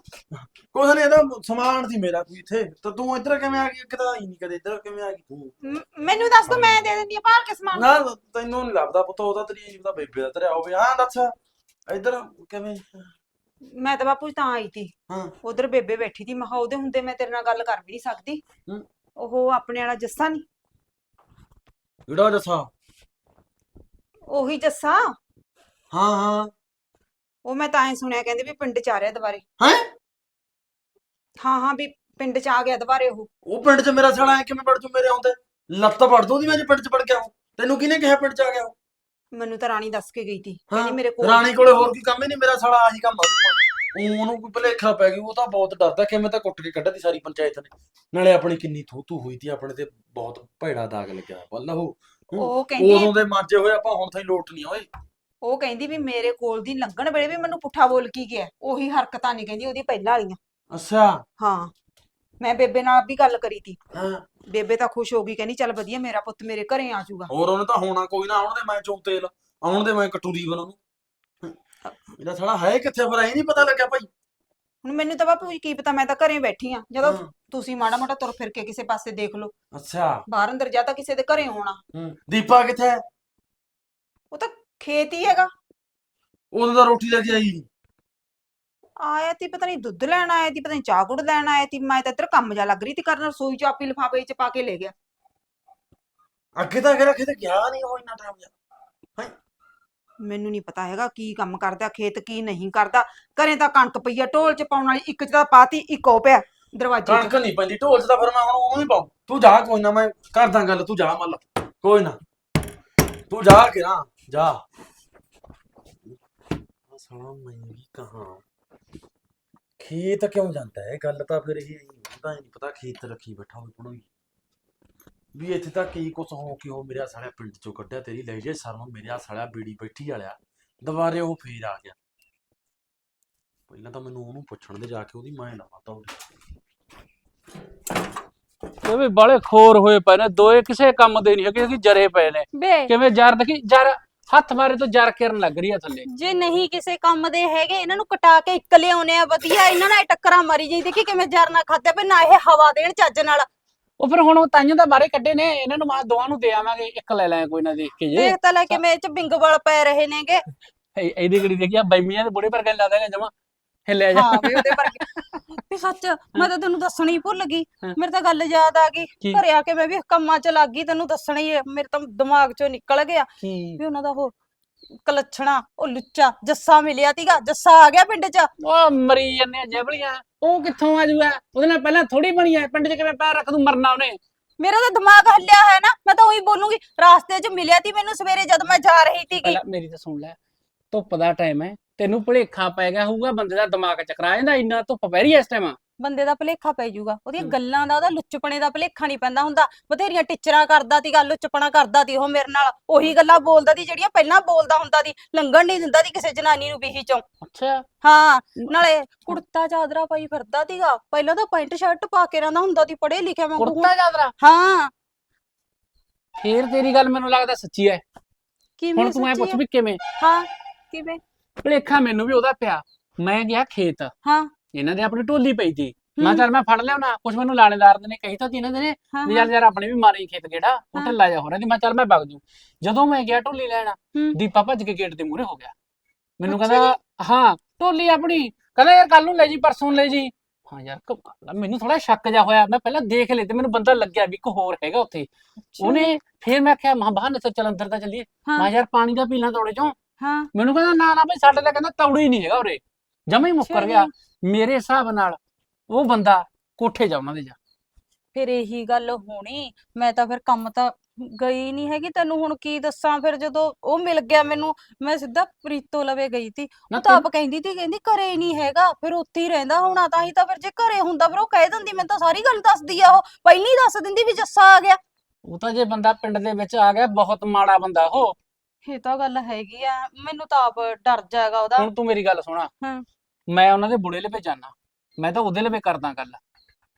ਕੁਛ ਨਹੀਂ ਇਹਦਾ ਸਮਾਨ ਸੀ ਮੇਰਾ ਕੋਈ ਇੱਥੇ। ਤਾਂ ਤੂੰ ਇੱਧਰ ਕਿਵੇਂ ਆ ਗਈ? ਕਿਤਾ ਹੀ ਨਹੀਂ ਕਦੇ ਇੱਧਰ ਕਿਵੇਂ ਆ ਗਈ ਤੂੰ? ਮ- ਮੈਨੂੰ ਦੱਸ ਦੋ ਮੈਂ ਦੇ ਦਿੰਦੀ ਆ ਭਾਲ ਕੇ ਸਮਾਨ। ਨਾ ਤੈਨੂੰ ਨਹੀਂ ਲੱਭਦਾ ਪੁੱਤ ਉਹਦਾ ਤੇਰੀ ਉਹਦਾ ਬੇਬੇ ਦਾ ਤੇਰਾ ਹੋਵੇ। ਹਾਂ ਦੱਸ ਇੱਧਰ ਕਿਵੇਂ? ਮੈਂ ਤਾਂ ਬਾਪੂ ਜੀ ਤਾਂ ਆਈ ਤੀ। ਹਾਂ। ਉਧਰ ਬੇਬੇ ਬੈਠੀ ਤੀ ਮੈਂ ਕਿਹਾ ਉਹਦੇ ਹੁੰਦੇ ਮੈਂ ਤੇਰੇ ਨਾਲ ਗੱਲ ਕਰ ਵੀ ਨਹੀਂ ਸਕਦੀ। ਉਹ ਆਪਣੇ ਵਾਲਾ ਜੱਸਾ ਨਹੀਂ ਕਿਹੜਾ ਦੱਸਾਂ ਉਹੀ ਜੱਸਾ? ਹਾਂ ਹਾਂ। ਉਹ ਮੈਂ ਤਾਂ ਐ ਸੁਣਿਆ ਕਹਿੰਦੇ ਵੀ ਪਿੰਡ ਚ ਆ ਰਿਹਾ ਦੁਬਾਰੇ। ਹੈਂ? ਹਾਂ ਹਾਂ ਵੀ ਪਿੰਡ ਚ ਆ ਗਿਆ ਦੁਬਾਰੇ ਉਹ। ਉਹ ਪਿੰਡ 'ਚ ਮੇਰਾ ਸਾਲਾ ਐ ਕਿਵੇਂ ਪੜ ਜੂ ਮੇਰੇ ਆਉਂਦੇ? ਲੱਤ ਪੜ ਦੂੰ ਦੀ ਮੈਂ ਜੇ ਪਿੰਡ 'ਚ ਪੜ ਗਿਆ ਹੂੰ ਤੈਨੂੰ ਕਿਹਨੇ ਕਿਹਾ ਪਿੰਡ 'ਚ ਆ ਗਿਆ ਉਹ? ਮੈਨੂੰ ਤਾਂ ਰਾਣੀ ਦੱਸ ਕੇ ਗਈ ਤੀ। ਹਾਂ, ਕਹਿੰਦੀ ਮੇਰੇ ਕੋਲ ਰਾਣੀ ਕੋਲੇ ਹੋਰ ਕੀ ਕੰਮ ਹੀ ਨਹੀਂ ਮੇਰਾ ਸਾਲਾ ਆਹੀ ਕੰਮ ਆ। ਉਹਨੂੰ। ਉਹਨੂੰ ਕੋਈ ਭੁਲੇਖਾ ਪੈ ਗਿਆ ਉਹ ਤਾਂ ਬਹੁਤ ਡਰਦਾ ਕਿਵੇਂ ਤਾਂ ਕੁੱਟ ਕੇ ਕੱਢਦੀ ਸਾਰੀ ਪੰਚਾਇਤ ਨੇ। ਨਾਲੇ ਆਪਣੀ ਕਿੰਨੀ ਥੂ ਥੂ ਹੋਈ ਤੀ ਆਪਣੇ ਤੇ ਬਹੁਤ ਭੈੜਾ ਦਾਗ ਲੱਗਿਆ ਬੱਲਾ ਉਹ ਉਹ ਕਹਿੰਦੀ ਉਦੋਂ ਦੇ ਮਾਜੇ ਹੋਏ ਆਪਾਂ ਹੁਣ ਤਾਈਂ ਲੋਟ ਨਹੀਂ ਓਏ। ਉਹ ਕਹਿੰਦੀ ਵੀ ਮੇਰੇ ਕੋਲ ਦੀ ਲੰਘਣ ਵੇਲੇ ਵੀ ਮੈਨੂੰ ਪੁੱਠਾ ਬੋਲ ਕੀ ਗਿਆ ਉਹੀ ਹਰਕਤਾਂ ਨਹੀਂ ਕਹਿੰਦੀ ਉਹਦੀ ਪਹਿਲਾਂ ਵਾਲੀਆਂ। ਅੱਛਾ। ਹਾਂ ਮੈਂ ਬੇਬੇ ਨਾਲ ਵੀ ਗੱਲ ਕਰੀ ਤੀ। ਹਾਂ। ਬੇਬੇ ਤਾਂ ਖੁਸ਼ ਹੋ ਗਈ ਕਹਿੰਦੀ ਚੱਲ ਵਧੀਆ ਮੇਰਾ ਪੁੱਤ ਮੇਰੇ ਘਰੇ ਆ ਜਾਊਗਾ। ਹੋਰ ਉਹਨੇ ਤਾਂ ਹੋਣਾ ਕੋਈ ਨਾ ਆਉਣ ਦੇ ਮੈਂ ਚੋਂ ਤੇਲ ਆਉਣ ਦੇ ਮੈਂ ਕਟੂਰੀ ਬਣ ਇਹਦਾ ਸਾਲਾ ਹੈ ਕਿੱਥੇ ਫਿਰ? ਐ ਨਹੀਂ ਪਤਾ ਲੱਗਿਆ ਭਾਈ। ਹੁਣ ਮੈਨੂੰ ਤਾਂ ਬਾਪੂ ਜੀ ਕੀ ਪਤਾ ਮੈਂ ਤਾਂ ਘਰੇ ਬੈਠੀ ਆ। ਜਦੋਂ ਹਾਂ, ਤੁਸੀਂ ਮਾੜਾ ਮੋਟਾ ਤੁਰ ਫਿਰ ਕੇ ਕਿਸੇ ਪਾਸੇ ਦੇਖ ਲਓ। ਅੱਛਾ। ਬਾਹਰ ਅੰਦਰ ਜਾ ਤਾਂ ਕਿਸੇ ਦੇ ਘਰੇ ਆਉਣਾ ਹੂੰ, ਦੀਪਾ ਕਿੱਥੇ ਹੈ? ਉਹ ਤਾਂ ਖੇਤ ਹੀ ਹੈਗਾ। ਉਦੋਂ ਤਾਂ ਰੋਟੀ ਲੈ ਕੇ ਆਈ। ਨੀ। ਆਇਆ ਤੀ ਪਤਾ ਨਹੀਂ ਦੁੱਧ ਲੈਣ ਆਇਆ ਤੀ ਪਤਾ ਨਹੀਂ ਚਾਹ ਗੁੜ ਲੈਣ ਆਇਆ ਤੀ। ਮੈਂ ਤਾਂ ਇੱਧਰ ਕੰਮ ਜਾ ਲੱਗ ਰਹੀ ਤੀ ਕਰਨ ਰਸੋਈ ਚ ਆਪੀ ਲਿਫਾਫੇ ਚ ਪਾ ਕੇ ਲੈ ਗਿਆ। ਅੱਗੇ ਤਾਂ ਅਗੇ ਰੱਖੇ ਤੇ ਗਿਆ ਨਹੀਂ ਉਹ ਇੰਨਾ ਟਾਈਮ ਜਾ। ਮੈਨੂੰ ਨਹੀਂ ਪਤਾ ਹੈਗਾ ਕੀ ਕੰਮ ਕਰਦਾ, ਖੇਤ ਕੀ ਨਹੀਂ ਕਰਦਾ। ਘਰੇ ਤਾਂ ਕਣਕ ਪਈ ਆ, ਢੋਲ ਚ ਪਾਉਣ ਵਾਲੀ ਇੱਕ ਚ ਤਾਂ ਪਾਤੀ, ਇੱਕ ਉਹ ਪਿਆ ਦਰਵਾਜ਼ੇ ਕਣਕ ਨਹੀਂ ਪੈਂਦੀ, ਢੋਲ 'ਚ ਤਾਂ ਫਿਰ ਮੈਂ ਹੁਣ ਉਹਨੂੰ ਹੀ ਪਾਉ। ਤੂੰ ਜਾ ਕੋਈ ਨਾ, ਮੈਂ ਕਰਦਾ ਗੱਲ, ਤੂੰ ਜਾ ਮੱਲ। ਕੋਈ ਨਾ। ਤੂੰ ਜਾ ਕੇ ਨਾ, ਜਾ। ਸਾਲਾ ਮੈਂ ਵੀ ਕਹਾਂ। ਖੇਤ ਕਿਉਂ ਜਾਂਦਾ ਹੈ ਗੱਲ ਤਾਂ ਫਿਰ ਇਹ ਹੁੰਦਾ ਹੀ ਨਹੀਂ ਪਤਾ ਖੇਤ ਰੱਖੀ ਬੈਠਾ ਹੋਈ ਪੜੋਈ ਵੀ ਇੱਥੇ ਤਾਂ ਕੀ ਕੁਛ ਹੋ ਕਿ ਉਹ ਮੇਰਾ ਸਾਲਿਆ ਪਿੰਡ ਚੋਂ ਕੱਢਿਆ ਤੇਰੀ ਲੈ ਜੇ ਸ਼ਰਮ ਮੇਰਾ ਸਾਲਿਆ ਬੀੜੀ ਬੈਠੀ ਵਾਲਿਆ। ਦੁਬਾਰੇ ਉਹ ਫੇਰ ਆ ਗਿਆ। ਪਹਿਲਾਂ ਤਾਂ ਮੈਨੂੰ ਉਹਨੂੰ ਪੁੱਛਣ ਦੇ ਜਾ ਕੇ ਉਹਦੀ ਮਾਂ ਲਾਵਾ ਤਾ ਇਹ ਵੀ ਬਾਲੇ ਖੋਰ ਹੋਏ ਪਏ ਨੇ ਦੋਏ ਕਿਸੇ ਕੰਮ ਦੇ ਨਹੀਂ ਹੈਗੇ ਕਿ ਜਰੇ ਪਏ ਨੇ। ਬੇ ਕਿਵੇਂ ਜਰ ਦੇਖੀ ਜਰ ਹੱਥ ਮਾਰੇ ਤੋਂ ਜਰ ਕਿਰਨ ਲੱਗ ਰਹੀ ਆ ਥੱਲੇ। ਜੇ ਨਹੀਂ ਕਿਸੇ ਕੰਮ ਦੇ ਹੈਗੇ ਇਹਨਾਂ ਨੂੰ ਕਟਾ ਕੇ ਇੱਕ ਲਿਆਉਨੇ ਆ ਵਧੀਆ ਇਹਨਾਂ ਨਾਲ ਟੱਕਰਾਂ ਮਾਰੀ ਜਾਈ ਦੇਖੀ ਕਿਵੇਂ ਜਰਨਾ ਖਾਦੇ ਪਏ ਨਾ ਇਹ ਹਵਾ ਦੇਣ ਚੱਜ ਨਾਲ। ਉਹ ਫਿਰ ਹੁਣ ਉਹ ਤਾਈਆਂ ਦਾ ਬਾਰੇ ਕੱਢੇ ਨੇ ਇਹਨਾਂ ਨੂੰ ਮਾਂ ਦੋਵਾਂ ਨੂੰ ਦੇ ਆਵਾਂਗੇ ਇੱਕ ਲੈ ਲੈ ਕੋਈ ਨਾ ਦੇਖ ਕੇ ਜੇ। ਦੇਖ ਤਾਂ ਲੈ ਕਿਵੇਂ ਇਹ ਚ ਬਿੰਗਵਲ ਪੈ ਰਹੇ ਨੇਗੇ। ਇਹ- ਇਹਦੀ ਕਿਹੜੀ ਦੇਖੀ ਆ ਬੈਮੀਆਂ ਦੇ ਬੁੜੇ ਪਰ ਗੱਲ ਲਾਦਾ ਜਮਾ। ਹਿੱਲਿਆ ਜਾ। ਹਾਂ ਵੇ ਉਹਦੇ ਵਰਗੇ। ਵੀ ਸੱਚ ਮੈਂ ਤਾਂ ਤੈਨੂੰ ਦੱਸਣਾ ਹੀ ਭੁੱਲ ਗਈ। ਹਾਂ। ਮੇਰੇ ਤਾਂ ਗੱਲ ਯਾਦ ਆ ਗਈ। ਕੀ? ਘਰੇ ਆ ਕੇ ਮੈਂ ਵੀ ਕੰਮਾਂ 'ਚ ਲੱਗ ਗਈ ਤੈਨੂੰ ਦੱਸਣਾ ਹੀ ਹੈ, ਮੇਰੇ ਤਾਂ ਦਿਮਾਗ 'ਚੋਂ ਨਿਕਲ ਗਿਆ ਕੀ? ਵੀ ਉਹਨਾਂ ਦਾ ਉਹ ਕਲੱਛਣਾ ਉਹ ਲੁੱਚਾ ਜੱਸਾ ਮਿਲਿਆ ਤੀਗਾ ਜੱਸਾ ਆ ਗਿਆ ਪਿੰਡ 'ਚ। ਉਹ ਮਰੀ ਜਾਂਦੇ ਆ ਜਬਲੀਆਂ ਉਹ ਕਿੱਥੋਂ ਆ ਜੂਗਾ? ਉਹਦੇ ਨਾਲ ਪਹਿਲਾਂ ਥੋੜੀ ਬਣੀ ਐ ਪਿੰਡ 'ਚ ਕਿਵੇਂ ਪੈਰ ਰੱਖ ਦੂੰ ਮਰਨਾ ਉਹਨੇ? ਮੇਰਾ ਤਾਂ ਦਿਮਾਗ ਹੱਲਿਆ ਹੈ ਨਾ ਮੈਂ ਤਾਂ ਉਹੀ ਬੋਲੂੰਗੀ ਰਾਸਤੇ 'ਚ ਮਿਲਿਆ ਤੀ ਮੈਨੂੰ ਸਵੇਰੇ ਜਦ ਮੈਂ ਜਾ ਰਹੀ ਸੀਗੀ ਪਹਿਲਾਂ ਮੇਰੀ ਤਾਂ ਸੁਣ ਲੈ ਧੁੱਪ ਦਾ ਟਾਈਮ ਹੈ ਤੈਨੂੰ ਭੁਲੇਖਾ ਪੈ ਗਿਆ ਹੋਊਗਾ ਬੰਦੇ ਦਾ ਦਿਮਾਗ ਚੱਕਰਾ ਜਾਂਦਾ ਇੰਨਾ ਧੁੱਪ ਪੈ ਰਹੀ ਐ ਇਸ ਟਾਈਮ ਬੰਦੇ ਦਾ ਭੁਲੇਖਾ ਪੈ ਜਾਊਗਾ। ਉਹਦੀਆਂ। ਗੱਲਾਂ ਦਾ ਉਹਦਾ ਲੁੱਚਪਣੇ ਦਾ ਭੁਲੇਖਾ ਨਹੀਂ ਪੈਂਦਾ ਹੁੰਦਾ। ਬਥੇਰੀਆਂ ਟੀਚਰਾਂ ਕਰਦਾ ਤੀ ਗੱਲ ਲੁੱਚਪਣਾ ਕਰਦਾ ਤੀ ਉਹ ਮੇਰੇ ਨਾਲ। ਉਹੀ ਗੱਲਾਂ ਬੋਲਦਾ ਤੀ ਜਿਹੜੀਆਂ ਪਹਿਲਾਂ ਬੋਲਦਾ ਹੁੰਦਾ ਤੀ। ਲੰਘਣ ਨਹੀਂ ਦਿੰਦਾ ਤੀ ਕਿਸੇ ਜਨਾਨੀ ਨੂੰ ਬੀਹੀ ਚੋਂ। ਅੱਛਾ। ਹਾਂ ਨਾਲੇ ਕੁੜਤਾ ਚਾਦਰਾ ਪਾਈ ਫਿਰਦਾ ਤੀਗਾ। ਪਹਿਲਾਂ ਤਾਂ ਪੈਂਟ ਸ਼ਰਟ ਪਾ ਕੇ ਰਹਿੰਦਾ ਹੁੰਦਾ ਤੀ ਪੜ੍ਹੇ ਲਿਖਿਆ ਵਾਂਗੂ। ਹੁਣ- ਕੁੜਤਾ ਚਾਦਰਾ? ਹਾਂ। ਫੇਰ ਤੇਰੀ ਗੱਲ ਮੈਨੂੰ ਲੱਗਦਾ ਸੱਚੀ ਹੈ ਕਿਵੇਂ ਹੁਣ ਤੂੰ ਐ ਪੁੱਛ? ਵੀ ਕਿਵੇਂ? ਹਾਂ ਕਿਵੇਂ? ਭਲੇਖਾ ਮੈਨੂੰ ਵੀ ਉਹਦਾ ਪਿਆ। ਮੈਂ ਗਿਆ ਖੇਤ। ਹਾਂ। ਇਹਨਾਂ ਦੇ ਆਪਣੀ ਢੋਲੀ ਪਈ ਸੀ ਮੈਂ ਚੱਲ ਮੈਂ ਫੜ ਲਿਆ ਨਾ ਕੁਛ ਮੈਨੂੰ ਲਾਣੇਦਾਰ ਨੇ ਕਹੀ ਤਾਂ ਸੀ ਇਹਨਾਂ ਦੇ ਨੇ ਵੀ ਯਾਰ ਯਾਰ ਆਪਣੇ ਵੀ ਮਾਰੇ ਖੇਤ ਗੇੜਾ ਉਹ। ਢਿੱਲਾ ਜਾ ਹੋ ਰਿਹਾ ਸੀ ਮੈਂ ਚੱਲ ਮੈਂ ਵਗ ਜੂ। ਜਦੋਂ ਮੈਂ ਗਿਆ ਢੋਲੀ ਲੈਣ। ਦੀਪਾ ਭੱਜ ਕੇ ਗੇਟ ਦੇ ਮੂਹਰੇ ਹੋ ਗਿਆ। ਮੈਨੂੰ ਕਹਿੰਦਾ ਹਾਂ ਢੋਲੀ ਆਪਣੀ। ਕਹਿੰਦਾ ਯਾਰ ਕੱਲ ਨੂੰ ਲੈ ਜੀ ਪਰਸੋਂ ਲੈ ਜੀ। ਹਾਂ ਯਾਰ ਕਮਾਲ ਮੈਨੂੰ ਥੋੜਾ ਸ਼ੱਕ ਜਾ ਹੋਇਆ। ਮੈਂ ਪਹਿਲਾਂ ਦੇਖ ਲਏ ਤੇ ਮੈਨੂੰ ਬੰਦਾ ਲੱਗਿਆ ਵੀ ਇੱਕ ਹੋਰ ਹੈਗਾ ਉੱਥੇ। ਉਹਨੇ ਫਿਰ ਮੈਂ ਕਿਹਾ ਮਾਂ ਬਾਹਰ ਨਿਕਲ ਚੱਲ ਅੰਦਰ ਤਾਂ ਚੱਲੀਏ। ਮੈਂ ਯਾਰ ਪਾਣੀ ਦਾ ਪੀ ਲਾਂ ਤੋੜੇ ਚੋਂ। ਹਾਂ। ਮੈਨੂੰ ਕਹਿੰਦਾ ਨਾ ਨਾ ਬਈ ਸਾਡੇ ਤਾਂ ਕਹਿੰਦਾ ਤੌੜੀ ਨਹੀਂ ਹੈਗਾ ਉਰੇ। ਜਮਾ ਹੀ ਮੁੱਕਰ ਗਿਆ। ਮੇਰੇ ਹਿਸਾਬ ਨਾਲ ਉਹ ਬੰਦਾ ਕੋਠੇ ਜਾ ਉਹਨਾਂ ਦੇ ਜਾ। ਫਿਰ ਇਹੀ ਗੱਲ ਹੋਣੀ ਮੈਂ ਤਾਂ ਫਿਰ ਕੰਮ ਤਾਂ ਗਈ ਨਹੀਂ ਹੈਗੀ ਤੈਨੂੰ ਹੁਣ ਕੀ ਦੱਸਾਂ? ਫਿਰ ਜਦੋਂ ਉਹ ਮਿਲ ਗਿਆ ਮੈਨੂੰ ਮੈਂ ਸਿੱਧਾ ਪ੍ਰੀਤੋ ਲਵੇ ਗਈ ਤੀ। ਉਹ ਤਾਂ ਆਪ ਕਹਿੰਦੀ ਤੀ ਕਹਿੰਦੀ ਘਰੇ ਹੀ ਨਹੀਂ ਹੈਗਾ ਫਿਰ ਉੱਥੇ ਹੀ ਰਹਿੰਦਾ ਹੋਣਾ ਤਾਂ ਹੀ ਤਾਂ ਫਿਰ ਜੇ ਘਰੇ ਹੁੰਦਾ ਫਿਰ ਉਹ ਕਹਿ ਦਿੰਦੀ ਮੈਨੂੰ ਤਾਂ ਸਾਰੀ ਗੱਲ ਦੱਸਦੀ ਆ ਉਹ ਪਹਿਲਾਂ ਦੱਸ ਦਿੰਦੀ ਵੀ ਜੱਸਾ ਆ ਗਿਆ। ਉਹ ਤਾਂ ਜੇ ਬੰਦਾ ਪਿੰਡ ਦੇ ਵਿੱਚ ਆ ਗਿਆ ਬਹੁਤ ਮਾੜਾ ਬੰਦਾ ਉਹ। ਇਹ ਤਾਂ ਗੱਲ ਹੈਗੀ ਆ ਮੈਨੂੰ ਤਾਂ ਆਪ ਡਰ ਜਾਏਗਾ ਉਹਦਾ। ਹੁਣ ਤੂੰ ਮੇਰੀ ਗੱਲ ਸੁਣਾ। ਹਾਂ। ਮੈਂ ਉਹਨਾਂ ਦੇ ਬੁੜੇ ਲਵੇ ਜਾਣਾ ਮੈਂ ਤਾਂ ਉਹਦੇ ਲਵੇ ਕਰਦਾ ਗੱਲ।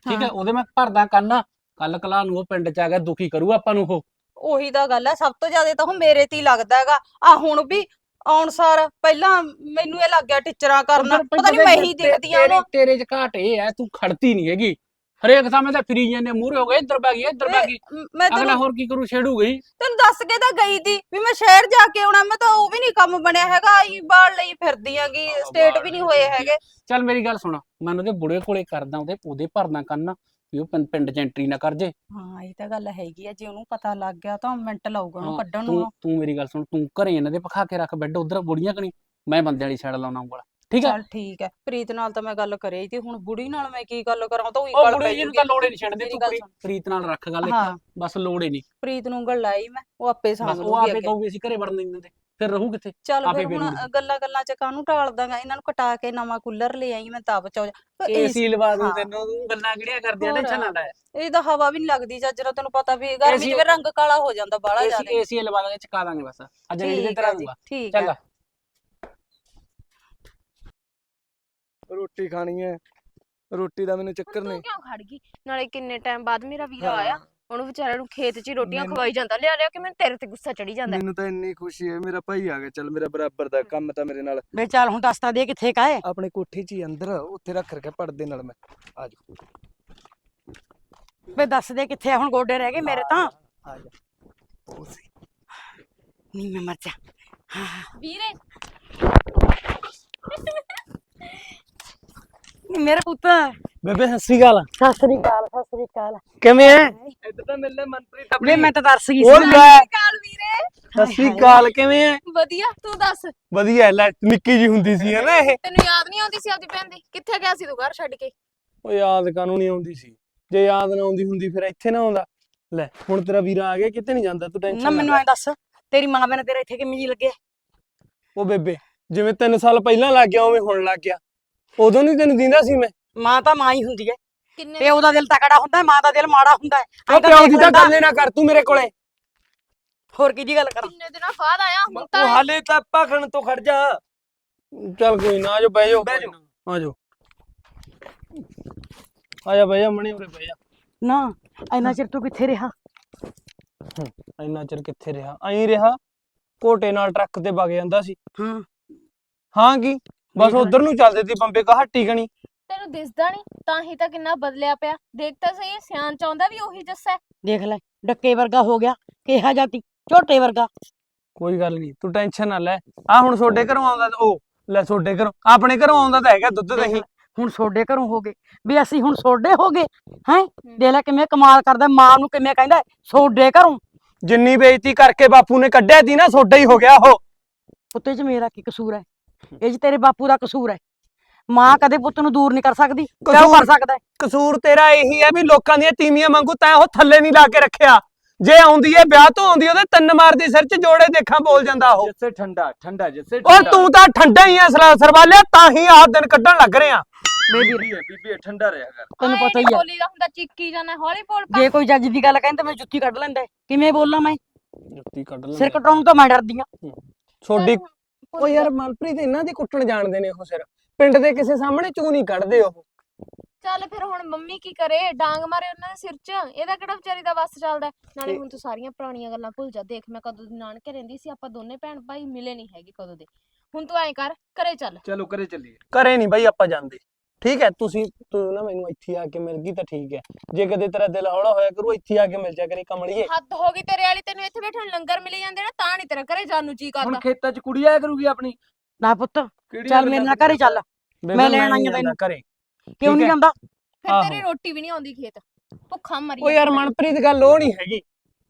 ਠੀਕ ਹੈ। ਉਹਦੇ ਮੈਂ ਭਰਦਾ ਕੰਨ ਕੱਲ ਕਲਾ ਨੂੰ ਉਹ ਪਿੰਡ ਚ ਆ ਗਿਆ ਦੁਖੀ ਕਰੂ ਆਪਾਂ ਨੂੰ ਉਹ। ਉਹੀ ਤਾਂ ਗੱਲ ਹੈ ਸਭ ਤੋਂ ਜ਼ਿਆਦਾ ਤਾਂ ਉਹ ਮੇਰੇ ਤੇ ਹੀ ਲੱਗਦਾ ਹੈਗਾ। ਆ ਹੁਣ ਵੀ ਆਉਣ ਸਾਰ ਪਹਿਲਾਂ ਮੈਨੂੰ ਇਹ ਲੱਗ ਗਿਆ ਟੀਚਰਾਂ ਕਰਨਾ ਪਤਾ ਨਹੀਂ ਮੈਂ ਹੀ ਦੇਖਦੀ ਆ ਤੇਰੇ ਚ ਘਾਟ ਇਹ ਹੈ ਤੂੰ ਖੜਤੀ ਨਹੀਂ ਹੈਗੀ। ਹਰੇਕ ਥਾਂ ਤਾਂ ਫਰੀ ਜਾਂਦੇ ਮੂਹਰੇ ਹੋ ਗਏ ਇੱਧਰ ਬਾਗੀ ਇੱਧਰ ਬਾਗੀ ਮ- ਅਗਲਾ ਤੈਨੂੰ ਹੋਰ ਕੀ ਕਰੂ ਛੇੜੂ ਗਈ। ਤੈਨੂੰ ਦੱਸ ਕੇ ਤਾਂ ਗਈ ਤੀ ਵੀ ਮੈਂ ਸ਼ਹਿਰ ਜਾ ਕੇ ਆਉਣਾ ਮੈਂ ਤਾਂ ਉਹ ਵੀ ਨਹੀਂ ਕੰਮ ਬਣਿਆ ਹੈਗਾ ਆਈ ਬਾਲ ਲਈ ਫਿਰਦੀ ਆਂਗੀ ਆਹੋ, ਸਟੇਟ ਵੀ ਨਹੀਂ ਹੋਏ ਹੈਗੇ। ਚੱਲ ਮੇਰੀ ਗੱਲ ਸੁਣ ਮੈਂ ਉਹਦੇ ਬੁੜੇ ਕੋਲੇ ਕਰਦਾ ਉਹਦੇ ਉਹਦੇ ਭਰਦਾ ਕੰਨ ਵੀ ਉਹ ਪਿੰ- ਪਿੰਡ ਚ ਐਂਟਰੀ ਨਾ ਕਰ ਜੇ। ਹਾਂ ਇਹ ਤਾਂ ਗੱਲ ਹੈਗੀ ਆ ਜੇ ਉਹਨੂੰ ਪਤਾ ਲੱਗ ਗਿਆ ਤਾਂ ਮਿੰਟ ਲਾਊਗਾ ਉਹਨੂੰ ਹਾਂ, ਕੱਢਣ ਨੂੰ। ਤੂੰ ਮੇਰੀ ਗੱਲ ਸੁਣ ਤੂੰ ਘਰੇ ਇਹਨਾਂ ਦੇ ਪਖਾ ਕੇ ਰੱਖ ਬੈੱਡ ਉਧਰ ਬੁੜੀਆਂ ਕਣੀ ਮੈਂ ਬੰਦਿਆਂ ਵਾਲੀ ਸਾਈਡ ਲਾਉਣਾ ਉਂਗਲ। ਠੀਕ ਹੈ ਚੱਲ ਠੀਕ ਹੈ ਪ੍ਰੀਤ ਨਾਲ ਤਾਂ ਮੈਂ ਗੱਲ ਕਰੀ ਤੀ ਹੁਣ ਬੁੜੀ ਨਾਲ ਮੈਂ ਕੀ ਗੱਲ ਕਰਾਂ ਤਾਂ ਉਹੀ ਉਹ ਗੱਲ ਬੁੜੀ ਜੀ ਨੂੰ ਤਾਂ ਲੋੜ ਨਹੀਂ ਛੱਡਦੇ ਤੂੰ ਪ੍ਰੀ-। ਪ੍ਰੀਤ ਨਾਲ ਰੱਖ ਗੱਲ ਹਾਂ। ਇੱਕ ਬਸ ਲੋੜ ਨਹੀਂ। ਪ੍ਰੀਤ ਨੂੰ ਗੱਲ ਲਾਈ ਮੈਂ ਉਹ ਆਪੇ ਬਸ ਉਹ ਲੂਗੀ ਆਪੇ ਅੱਗੇ। ਕਹੂਗੀ ਅਸੀਂ ਘਰੇ ਵੜਨ ਨਹੀਂ ਦਿੰਦੇ ਫਿਰ ਰਹੂ ਕਿੱਥੇ? ਚੱਲ ਆਪੇ ਫਿਰ ਫਿਰ ਹੁਣ ਲੂਗੀ। ਗੱਲਾਂ ਗੱਲਾਂ ਚ ਕਾਹਨੂੰ ਟਾਲ ਦਾਂਗਾ ਇਹਨਾਂ ਨੂੰ ਕਟਾ ਕੇ ਨਵਾਂ ਕੂਲਰ ਲੈ ਆਈ ਮੈਂ ਤਾਂ ਬਚਾਉ ਏਸੀ ਲਵਾ ਦੂੰ ਹਾਂ। ਤੈਨੂੰ ਤੂੰ ਗੱਲਾਂ ਕਿਹੜੀਆਂ ਕਰਦੀਆਂ ਹੋਰ। ਟੈਨਸ਼ਨ ਨਾ ਲੈ। ਇਹ ਤਾਂ ਹਵਾ ਵੀ ਨਹੀਂ ਲੱਗਦੀ ਜਰਾ ਤੈਨੂੰ ਪਤਾ ਵੀ ਗਰਮੀ AC ਚ ਫਿਰ ਰੰਗ ਕਾਲਾ ਹੋ ਜਾਂਦਾ ਬਾਹਲਾ ਏਸੀ ਜ਼ਿਆਦਾ। ਏਸੀ ਲਵਾ ਦਾਂਗੇ ਚਕਾ ਦਾਂਗੇ ਬਸ। ਅੱਜ ਦੇ ਠੀਕ ਤਰ੍ਹਾਂ ਹੈ ਜੀ ਦੂੰਗਾ ਠੀਕ ਹੈ ਚੰਗਾ। ਰੋਟੀ ਖਾਣੀ ਹੈ। ਰੋਟੀ ਦਾ ਮੈਨੂੰ ਚੱਕਰ ਤੂੰ ਨਹੀਂ। ਕਿਉਂ ਖੜ ਗਈ? ਨਾਲੇ ਕਿੰਨੇ ਟਾਈਮ ਬਾਅਦ ਮੇਰਾ ਵੀਰਾ ਆਇਆ ਉਹਨੂੰ ਵਿਚਾਰੇ ਨੂੰ ਖੇਤ 'ਚ ਹੀ ਰੋਟੀਆਂ ਮੈਨੂੰ- ਖਵਾਈ ਜਾਂਦਾ ਲਿਆ ਲਿਆ ਕਿ ਮੈਨੂੰ ਤੇਰੇ ਤੇ ਗੁੱਸਾ ਚੜੀ ਜਾਂਦਾ। ਹੈ। ਮੈਨੂੰ ਤਾਂ ਇੰਨੀ ਖੁਸ਼ੀ ਹੈ ਮੇਰਾ ਭਾਈ ਆ ਗਿਆ ਚੱਲ ਮੇਰਾ ਬਰਾਬਰ ਦਾ ਕੰਮ ਤਾਂ ਮੇਰੇ ਨਾਲ। ਵੇ ਚੱਲ ਹੁਣ ਦੱਸਤਾ ਦੇ ਕਿੱਥੇ ਕਾਏ ਆਪਣੇ ਕੋਠੇ 'ਚ ਹੀ ਅੰਦਰ ਉੱਥੇ ਰੱਖ ਰਖਿਆ ਪਰਦੇ ਨਾਲ ਮੈਂ। ਆ ਜਾ ਵੇ ਦੱਸ ਦੇ ਕਿੱਥੇ ਆ ਹੁਣ ਗੋਡੇ ਰਹਿ ਗਏ ਮੇਰੇ ਤਾਂ। ਆ ਜਾ ਉਹ ਸੀ ਨਹੀਂ ਮੈਂ ਮਰ ਜਾ। ਵੀਰੇ। ਮੇਰੇ ਪੁੱਤ। ਬੇਬੇ ਸਤਿ ਸ਼੍ਰੀ ਅਕਾਲ। ਸਤਿ ਸ੍ਰੀ ਅਕਾਲ ਸਤਿ ਸ੍ਰੀ ਅਕਾਲ। ਕਿਵੇਂ ਐ? ਇੱਧਰ ਤਾਂ ਮਿਲ ਲੈ ਮਨਪ੍ਰੀਤ ਵੇ ਮੈਂ ਤਾਂ ਤਰਸ ਗਈ ਸੀ। ਲੈ। ਕਾਲ ਵੀਰੇ। ਸਤਿ ਸ਼੍ਰੀ ਅਕਾਲ ਕਿਵੇਂ ਐ? ਵਧੀਆ ਤੂੰ ਦੱਸ? ਵਧੀਆ ਲੈ ਨਿੱਕੀ ਜੀ ਹੁੰਦੀ ਸੀ ਹਨਾ ਇਹ। ਤੈਨੂੰ ਯਾਦ ਨਹੀਂ ਆਉਂਦੀ ਸੀ ਆਪਦੀ ਭੈਣ ਦੀ? ਕਿੱਥੇ ਗਿਆ ਸੀ ਤੂੰ ਘਰ ਛੱਡ ਕੇ? ਉਹ ਯਾਦ ਕਾਨੂੰ ਨਹੀਂ ਆਉਂਦੀ ਸੀ? ਜੇ ਯਾਦ ਨਾ ਆਉਂਦੀ ਹੁੰਦੀ ਫਿਰ ਇੱਥੇ ਨਾ ਆਉਂਦਾ। ਲੈ ਹੁਣ ਤੇਰਾ ਵੀਰਾ ਆ ਗਿਆ ਕਿਤੇ ਨਹੀਂ ਜਾਂਦਾ ਤੂੰ ਨਾ ਟੈਨਸ਼ਨ ਮੈਨੂੰ ਐ ਦੱਸ ਤੇਰੀ ਮਾਂ ਮੈਨੇ ਤੇਰਾ ਇੱਥੇ ਕਿਵੇਂ ਜੀ ਲੱਗਿਆ ਉਹ ਬੇਬੇ ਜਿਵੇਂ 3 ਸਾਲ ਪਹਿਲਾਂ ਲੱਗ ਗਿਆ ਉਵੇਂ ਹੁਣ ਲੱਗ ਗਿਆ। ਉਦੋਂ ਨਹੀਂ ਤੈਨੂੰ ਦਿੰਦਾ ਸੀ ਮੈਂ। ਮਾਂ ਤਾਂ ਮਾਂ ਹੀ ਹੁੰਦੀ ਹੈ ਕਿੰਨੇ ਪਿਓ ਦਾ ਦਿਲ ਤਕੜਾ ਹੁੰਦਾ ਹੈ ਮਾਂ ਦਾ ਦਿਲ ਮਾੜਾ ਹੁੰਦਾ ਹੈ ਉਹ ਪਿਓ ਦੀ ਤਾਂ। ਗੱਲ ਨਾ ਕਰ ਤੂੰ ਮੇਰੇ ਕੋਲੇ। ਹੋਰ ਕਿਹਦੀ ਗੱਲ ਕਰਾਂ? ਕਿੰਨੇ ਦਿਨਾਂ ਬਾਅਦ ਆਇਆ ਹੁਣ ਉਹ ਤਾਂ ਹਾਲੇ ਤਾਂ ਭਾਖਣ ਤੋਂ ਖੜ ਜਾ। ਚੱਲ ਕੋਈ ਨਾ ਆਜੋ ਬਹਿ ਜਾਓ। ਬਹਿ ਜਾਓ। ਆਜੋ ਆਜਾ ਬਹਿ ਜਾ ਮਣੀ ਉਰੇ ਬਹਿ ਜਾ। ਨਾ ਇੰਨਾ ਚਿਰ ਤੂੰ ਕਿੱਥੇ ਰਿਹਾ? ਇੰਨਾ ਚਿਰ ਕਿੱਥੇ ਰਿਹਾ? ਐਂ ਰਿਹਾ ਕੋਟੇ ਨਾਲ ਟਰੱਕ ਤੇ ਵਗ ਜਾਂਦਾ ਸੀ। ਹਾਂ। ਹਾਂ ਕੀ? ਬਸ। ਉਧਰ ਨੂੰ ਚੱਲਦੇ ਤੀ ਬੰਬੇ ਕਹਾਟੀ ਕਣੀ। ਤੈਨੂੰ ਦਿਸਦਾ ਨਹੀਂ ਤਾਂ ਹੀ ਤਾਂ ਕਿੰਨਾ ਬਦਲਿਆ ਪਿਆ। ਦੇਖ ਤਾਂ ਸਹੀ ਸਿਆਣ ਚਾਹੁੰਦਾ ਵੀ ਉਹੀ ਜੱਸਾ ਹੈ। ਦੇਖ ਲੈ ਡੱਕੇ ਵਰਗਾ ਹੋ ਗਿਆ ਕਿਹਾ ਜਾਤੀ ਝੋਟੇ ਵਰਗਾ। ਕੋਈ ਗੱਲ ਨਹੀਂ ਤੂੰ ਟੈਨਸ਼ਨ ਨਾ ਲੈ। ਆ ਹੁਣ ਤੁਹਾਡੇ ਘਰੋਂ ਆਉਂਦਾ ਤਾਂ- ਉਹ ਲੈ ਤੁਹਾਡੇ ਘਰੋਂ ਆਪਣੇ ਘਰੋਂ ਆਉਂਦਾ ਤਾਂ ਹੈਗਾ ਦੁੱਧ ਦੇਖ ਦਹੀਂ ਲੈ, ਹੁਣ ਸੋਡੇ ਘਰੋਂ ਹੋ ਗਏ। ਵੀ ਅਸੀਂ ਹੁਣ ਸੋਡੇ ਹੋ ਗਏ ਹੈ? ਦੇਖ ਲੈ ਕਿਵੇਂ ਕਮਾਲ ਕਰਦਾ ਮਾਂ ਨੂੰ ਕਿਵੇਂ ਕਹਿੰਦਾ ਸੋਡੇ ਘਰੋਂ। ਜਿੰਨੀ ਬੇਇੱਜ਼ਤੀ ਕਰਕੇ ਬਾਪੂ ਨੇ ਕੱਢਿਆ ਤੀ ਨਾ ਤੁਹਾਡਾ ਹੀ ਹੋ ਗਿਆ ਉਹ। ਪੁੱਤੇ 'ਚ ਮੇਰਾ ਕੀ ਕਸੂਰ ਹੈ? ਇਹ 'ਚ ਤੇਰੇ ਬਾਪੂ ਦਾ ਕਸੂਰ ਹੈ। ਮਾਂ ਕਦੇ ਪੁੱਤ ਨੂੰ ਦੂਰ ਨਹੀਂ ਕਰ ਸਕਦੀ ਕਿਉਂ ਕਰ ਕਸੂਰ- ਸਕਦਾ ਹੈ? ਕਸੂਰ ਤੇਰਾ ਇਹੀ ਹੈ ਵੀ ਲੋਕਾਂ ਦੀਆਂ ਤੀਵੀਆਂ ਵਾਂਗੂ ਤੈਂ ਉਹ ਥੱਲੇ ਨਹੀਂ ਲਾ ਕੇ ਰੱਖਿਆ। ਜੇ ਆਉਂਦੀ ਏ ਵਿਆਹ ਤੋਂ ਆਉਂਦੀ ਉਹਦੇ ਤਿੰਨ ਮਾਰਦੀ ਸਿਰ 'ਚ ਜੋੜੇ ਦੇਖਾਂ ਬੋਲ ਜਾਂਦਾ ਉਹ। ਜਿੱਸੇ ਠੰਡਾ ਠੰਡਾ ਜਿੱਸੇ ਉਹ ਤੂੰ ਤਾਂ ਠੰਡਾ ਹੀ ਐ ਸਰਵਾਲਿਆ ਤਾਂ ਹੀ ਆਹ ਦਿਨ ਕੱਢਣ ਲੱਗ ਰਿਹਾ। ਬੇਬੀ ਬੀਬੀ ਹੈ ਬੀਬੀ ਹੈ, ਠੰਡਾ ਰਿਹਾ ਕਰ। ਤੈਨੂੰ ਪਤਾ ਹੀ ਆ। ਬੋਲੀ ਦਾ ਹੁੰਦਾ ਚੀਕੀ ਜਾਣਾ ਹੌਲੀ ਬੋਲ ਪਾ। ਜੇ ਕੋਈ ਜੱਜ ਦੀ ਗੱਲ ਕਹਿੰਦੇ ਮੈਂ ਜੁੱਤੀ ਕੱਢ ਲੈਂਦਾ। ਹੈ। ਕਿਵੇਂ ਬੋਲਾਂ ਮੈਂ? ਜੁੱਤੀ ਕੱਢ ਸਿਰ ਕਟਾਉਣ ਤੋਂ ਮੈਂ ਡਰਦੀ ਆ। ਛੋਡੀ ਉਹ ਯਾਰ ਮਨਪ੍ਰੀਤ ਇਹਨਾਂ ਦੀ ਕੁੱਟਣ ਜਾਣਦੇ ਨੇ ਉਹ ਸਿਰ। ਪਿੰਡ ਦੇ ਕਿਸੇ ਸਾਹਮਣੇ ਚੂ ਨਹੀਂ ਕੱਢਦੇ ਉਹ। ਚੱਲ ਫਿਰ ਹੁਣ ਮੰਮੀ ਕੀ ਕਰੇ? ਡਾਂਗ ਮਾਰੇ ਉਹਨਾਂ ਦੇ ਸਿਰ 'ਚ। ਇਹਦਾ ਕਿਹੜਾ ਵਿਚਾਰੀ ਦਾ ਵੱਸ ਚੱਲਦਾ? ਹੈ? ਨਾਲੇ ਹੁਣ ਤੂੰ ਸਾਰੀਆਂ ਪੁਰਾਣੀਆਂ ਗੱਲਾਂ ਭੁੱਲ ਜਾ। ਦੇਖ ਮੈਂ ਕਦੋਂ ਦੀ ਨਾਨਕੇ ਰਹਿੰਦੀ ਸੀ ਆਪਾਂ ਦੋਨੇ ਭੈਣ ਭਾਈ ਮਿਲੇ ਨਹੀਂ ਹੈਗੇ ਕਦੋਂ ਦੇ। ਹੁਣ ਤੂੰ ਐਂ ਕਰ ਘਰੇ ਚੱਲ। ਚਲੋ ਕਰੇ ਚੱਲੀਏ। ਘਰੇ ਨਹੀਂ ਬਾਈ ਆਪਾਂ ਜਾਂਦੇ। ਠੀਕ ਹੈ ਤੁਸੀਂ ਤੂੰ ਨਾ ਮੈਨੂੰ ਇੱਥੇ ਆ ਕੇ ਮਿਲ ਗਈ ਤਾਂ ਠੀਕ ਹੈ। ਜੇ ਕਦੇ ਤੇਰਾ ਦਿਲ ਹੌਲਾ ਹੋਇਆ ਕਰੂ ਇੱਥੇ ਆ ਕੇ ਮਿਲ ਜਾ ਕਰੀ ਕਮਲੀਏ। ਹੱਦ ਹੋ ਗਈ ਤੇਰੇ ਵਾਲੀ ਤੈਨੂੰ ਇੱਥੇ ਬੈਠਣ ਲੰਗਰ ਮਿਲੀ ਜਾਂਦੇ ਨਾ ਤਾਂ ਨਹੀਂ ਤੇਰਾ ਘਰੇ ਜਾਣ ਨੂੰ ਜੀ ਹੁਣ ਕਰਦਾ ਖੇਤਾਂ 'ਚ ਕੁੜੀ ਆਇਆ ਕਰੂਗੀ ਆਪਣੀ? ਨਾ ਪੁੱਤ ਕਿਹੜੀ ਚੱਲ ਮੇਰੇ ਨਾਲ ਘਰੇ ਚੱਲ। ਬੇਬੇ ਮੈਂ ਲੈਣ ਆਈ ਆਂ ਜਾਂਦਾ ਘਰੇ। ਕਿਉਂ ਨਹੀਂ। ਜਾਂਦਾ? ਫਿਰ ਤੇਰੀ ਆਹੋ। ਰੋਟੀ ਵੀ ਨਹੀਂ ਆਉਂਦੀ ਖੇਤ ਭੁੱਖਾ ਮਰੀ ਉਹ ਯਾਰ। ਮਨਪ੍ਰੀਤ ਗੱਲ ਉਹ ਨਹੀਂ ਹੈਗੀ।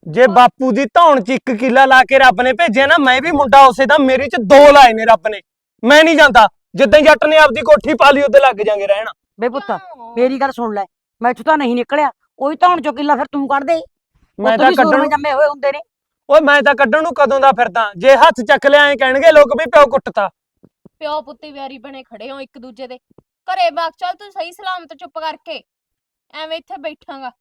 ਜੇ ਬਾਪੂ ਦੀ ਧੌਣ 'ਚ ਇੱਕ ਕਿੱਲਾ ਲਾ ਕੇ ਰੱਬ ਨੇ ਭੇਜਿਆ ਨਾ ਮੈਂ ਵੀ ਮੁੰਡਾ ਉਸੇ ਦਾ ਮੇਰੇ 'ਚ ਦੋ ਲਾਏ ਨੇ ਰੱਬ ਨੇ। ਮੈਂ ਨਹੀਂ ਜਾਂਦਾ। ਜਿੱਦਾਂ ਜੱਟ ਨੇ ਆਪਦੀ ਕੋਠੀ ਪਾ ਲਈ ਉਹਦੇ ਲੱਗ ਜਾਾਂਗੇ ਰਹਿਣ। ਬੇ ਪੁੱਤ? ਮੇਰੀ ਗੱਲ ਸੁਣ ਲੈ ਮੈਂ ਇੱਥੋਂ ਤਾਂ ਨਹੀਂ ਨਿਕਲਿਆ। ਉਹੀ ਧੌਣ ਚੋਂ ਕਿੱਲਾ ਫਿਰ ਤੂੰ ਕੱਢ ਦੇ। ਮੈਂ ਉੱਤੋਂ ਤਾਂ ਕੱਢਣ ਜੰਮੇ ਹੋਏ ਹੁੰਦੇ ਨੇ। ਓਏ ਮੈਂ ਤਾਂ ਕੱਢਣ ਨੂੰ ਕਦੋਂ ਦਾ ਫਿਰਦਾ। ਜੇ ਹੱਥ ਚੱਕ ਲਿਆ ਐ ਕਹਿਣਗੇ ਲੋਕ ਵੀ ਪਿਓ ਕੁੱਟਤਾ। ਪਿਓ ਪੁੱਤੀ ਵਿਆਰੀ ਬਣੇ ਖੜੇ ਹੋ ਇੱਕ ਦੂਜੇ ਦੇ। ਘਰੇ ਬਾਗ ਚੱਲ ਤੂੰ ਸਹੀ ਸਲਾਮਤ ਚੁੱਪ ਕਰਕੇ ਐਵੇਂ ਇੱਥੇ ਬੈਠਾਂਗਾ।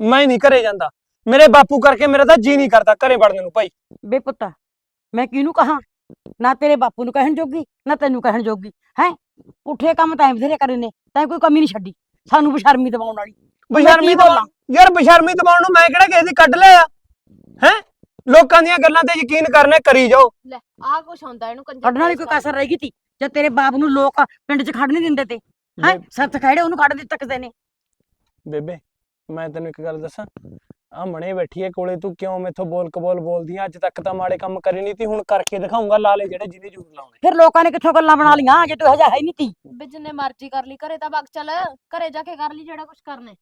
ਮੈਂ ਨਹੀਂ ਘਰੇ ਜਾਂਦਾ। ਮੇਰੇ ਬਾਪੂ ਕਰਕੇ ਮੇਰਾ ਤਾਂ ਜੀ ਨਹੀਂ ਕਰਦਾ ਘਰੇ ਵੜਨ ਨੂੰ ਭਾਈ। ਬੇ ਪੁੱਤ ਮੈਂ ਕਿਹਨੂੰ ਕਹਾਂ? ਨਾ ਤੇਰੇ ਬਾਪੂ ਨੂੰ ਕਹਿਣ ਜੋਗੀ ਨਾ ਤੈਨੂੰ ਕਹਿਣ ਜੋਗੀ ਹੈ? ਪੁੱਠੇ ਕੰਮ ਤਾਂ ਐਂ ਬਥੇਰੇ ਕਰੇ ਨੇ ਤਾਂ ਕੋਈ ਕਮੀ ਨਹੀਂ ਛੱਡੀ ਸਾਨੂੰ ਬਸ਼ਰਮੀ ਦਵਾਉਣ ਵਾਲੀ। ਬਸ਼ਰਮੀ ਕੀ ਦਵਾ ਬੋਲਾਂ? ਯਾਰ ਬਸ਼ਰਮੀ ਦਵਾਉਣ ਨੂੰ ਮੈਂ ਕਿਹੜਾ ਕਿਸੇ ਦੀ ਕੱਢ ਲਿਆ ਹੈ? ਲੋਕਾਂ ਦੀਆਂ ਗੱਲਾਂ ਤੇ ਯਕੀਨ ਕਰਨੇ ਕਰੀ ਜਾਓ। ਲੈ ਆਹ ਕੁਛ ਹੁੰਦਾ ਇਹਨੂੰ ਕੰਜਰ ਕੱਢਣ ਵਾਲੀ ਕੋਈ ਕਸਰ ਰਹਿ ਗਈ ਤੀ? ਜਦ ਤੇਰੇ ਬਾਪ ਨੂੰ ਲੋਕ ਪਿੰਡ 'ਚ ਖੜ ਨਹੀਂ ਦਿੰਦੇ ਤੇ ਹੈ? ਸੱਤ ਖੜੇ ਉਹਨੂੰ ਕੱਢ ਦਿੱਤਾ ਕਿਸੇ ਨੇ। ਬੇਬੇ ਮੈਂ ਤੈਨੂੰ ਇੱਕ ਗੱਲ ਦੱਸਾਂ? ਆ ਮਣੇ ਬੈਠੀ ਐ ਕੋਲੇ ਤੂੰ ਕਿਉਂ ਮੈਥੋਂ ਬੋਲ ਕਬੋਲ ਬੋਲਦੀ ਆ ਅੱਜ ਤੱਕ ਤਾਂ ਮਾੜੇ ਕੰਮ ਕਰੇ ਨਹੀਂ ਤੀ ਹੁਣ ਕਰਕੇ ਦਿਖਾਉਂਗਾ ਲਾਲੇ ਜਿਹੜੇ ਜਿਹਦੇ ਜੂਰ ਲਾਉਣੇ। ਫਿਰ ਲੋਕਾਂ ਨੇ ਕਿੱਥੋਂ ਗੱਲਾਂ ਬਣਾ ਲੀਆਂ ਜੇ ਤੂੰ ਹਜਾ ਹੈ ਨਹੀਂ ਤੀ। ਵੀ ਜਿੰਨੇ ਮਰਜ਼ੀ ਕਰ ਲਈ ਘਰੇ ਤਾਂ ਬਾਗ ਚੱਲ। ਘਰੇ ਜਾ ਕੇ ਕਰ ਲਈ ਜਿਹੜਾ ਕੁਛ ਕਰਨਾ। ਹੈ।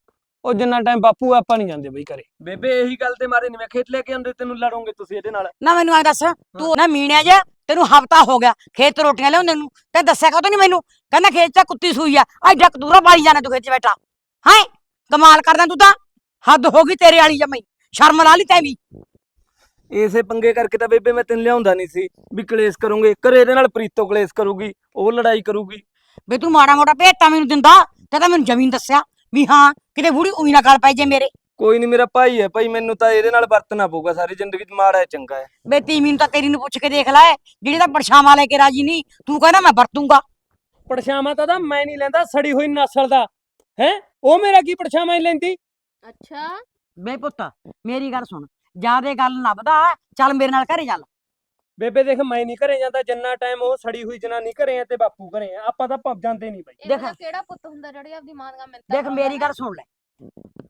ਉਹ ਜਿੰਨਾ ਟਾਈਮ ਬਾਪੂ ਆ, ਆਪਾਂ ਨਹੀਂ ਜਾਂਦੇ ਬਈ ਘਰੇ। ਬੇਬੇ ਇਹੀ ਗੱਲ ਤੇ ਮਾਰੇ ਨਹੀਂ ਮੈਂ ਖੇਤ ਲੈ ਕੇ ਆਉਂਦੇ ਤੈਨੂੰ ਲੜੋਗੇ ਤੁਸੀਂ ਇਹਦੇ ਨਾਲ। ਨਾ ਮੈਨੂੰ ਐ ਦੱਸ ਤੂੰ ਨਾ ਮੀਣਿਆ ਜਾ ਤੈਨੂੰ ਹਫਤਾ ਹੋ ਗਿਆ ਖੇਤ ਰੋਟੀਆਂ ਲਿਆਉਂਦੇ ਨੂੰ। ਤੇ ਦੱਸਿਆ ਕਦੋਂ ਨਹੀਂ ਮੈਨੂੰ? ਕਹਿੰਦਾ ਖੇਤ 'ਚ ਕੁੱਤੀ ਸੂਈ ਆ। ਐਡਾ ਕਦੂਰਾ ਪਾਲੀ ਜਾਣਾ ਤੂੰ ਖੇਤ 'ਚ ਬੈਠਾ। ਹੈ? ਕਮਾਲ ਕਰਦਾ ਤੂੰ ਤਾਂ। ਹੱਦ ਹੋ ਗਈ ਤੇਰੇ ਵਾਲੀ ਜਮਈ ਸ਼ਰਮ ਲਾ ਲਈ ਤੈਂ ਵੀ। ਇਸੇ ਪੰਗੇ ਕਰਕੇ ਤਾਂ ਬੇਬੇ ਮੈਂ ਤੈਨੂੰ ਲਿਆਉਂਦਾ ਨਹੀਂ ਸੀ ਵੀ ਕਲੇਸ਼ ਕਰੋਗੇ। ਘਰੇ ਇਹਦੇ ਨਾਲ ਪ੍ਰੀਤੋ ਕਲੇਸ਼ ਕਰੂਗੀ ਉਹ ਲੜਾਈ ਕਰੂਗੀ। ਵੇ ਤੂੰ ਮਾੜਾ ਮੋਟਾ ਭੇਟਾ ਮੈਨੂੰ ਦਿੰਦਾ ਤੇ ਤਾਂ ਮੈਨੂੰ ਜ਼ਮੀਨ ਦੱਸਿਆ ਵੀ ਹਾਂ ਕਿਤੇ ਬੁੜੀ ਉਹੀ ਨਾ ਗੱਲ ਪੈ ਜੇ ਮੇਰੇ। ਕੋਈ ਨਹੀਂ ਮੇਰਾ ਭਾਈ ਹੈ ਭਾਈ ਮੈਨੂੰ ਤਾਂ ਇਹਦੇ ਨਾਲ ਵਰਤਣਾ ਪਊਗਾ ਸਾਰੀ ਜ਼ਿੰਦਗੀ 'ਚ ਮਾੜਾ ਹੈ ਚੰਗਾ ਹੈ। ਵੇ ਤੀਵੀਂ ਨੂੰ ਤਾਂ ਤੇਰੀ ਨੂੰ ਪੁੱਛ ਕੇ ਦੇਖ ਲੈ ਜਿਹੜੀ ਤਾਂ ਪਰਛਾਵਾਂ ਲੈ ਕੇ ਰਾਜੀ ਨਹੀਂ ਤੂੰ ਕਹਿੰਦਾ ਮੈਂ ਵਰਤੂੰਗਾ। ਪੜਛਾਵਾਂ ਤਾਂ ਮੈਂ ਨਹੀਂ ਲੈਂਦਾ ਸੜੀ ਹੋਈ ਨਸਲ ਦਾ। ਹੈ? ਉਹ ਮੇਰਾ ਕੀ ਪੜਛਾਵਾਂ ਹੀ ਲੈਂਦੀ? ਅੱਛਾ। ਵੇ ਪੁੱਤ ਮੇਰੀ ਗੱਲ ਸੁਣ। ਜਿਆਦੇ ਗੱਲ ਨਾ ਵਧਾ ਚੱਲ ਮੇਰੇ ਨਾਲ ਘਰੇ ਚੱਲ। ਬੇਬੇ ਦੇਖ ਮੈਂ ਨਹੀਂ ਘਰੇ ਜਾਂਦਾ ਜਿੰਨਾ ਟਾਈਮ ਉਹ ਸੜੀ ਹੋਈ ਜਨਾਨੀ ਘਰੇ ਆ ਤੇ ਬਾਪੂ ਘਰੇ ਆ। ਆਪਾਂ ਤਾਂ ਭੱਜ ਜਾਂਦੇ ਨਹੀਂ ਬਾਈ। ਦੇਖ। ਕਿਹੜਾ ਪੁੱਤ ਹੁੰਦਾ ਜਿਹੜੀ ਆਪਦੀ ਮਾਂ ਦੀਆਂ ਮਿੰਤਾਂ ਦੇਖ ਮੇਰੀ ਗੱਲ ਸੁਣ ਲੈ।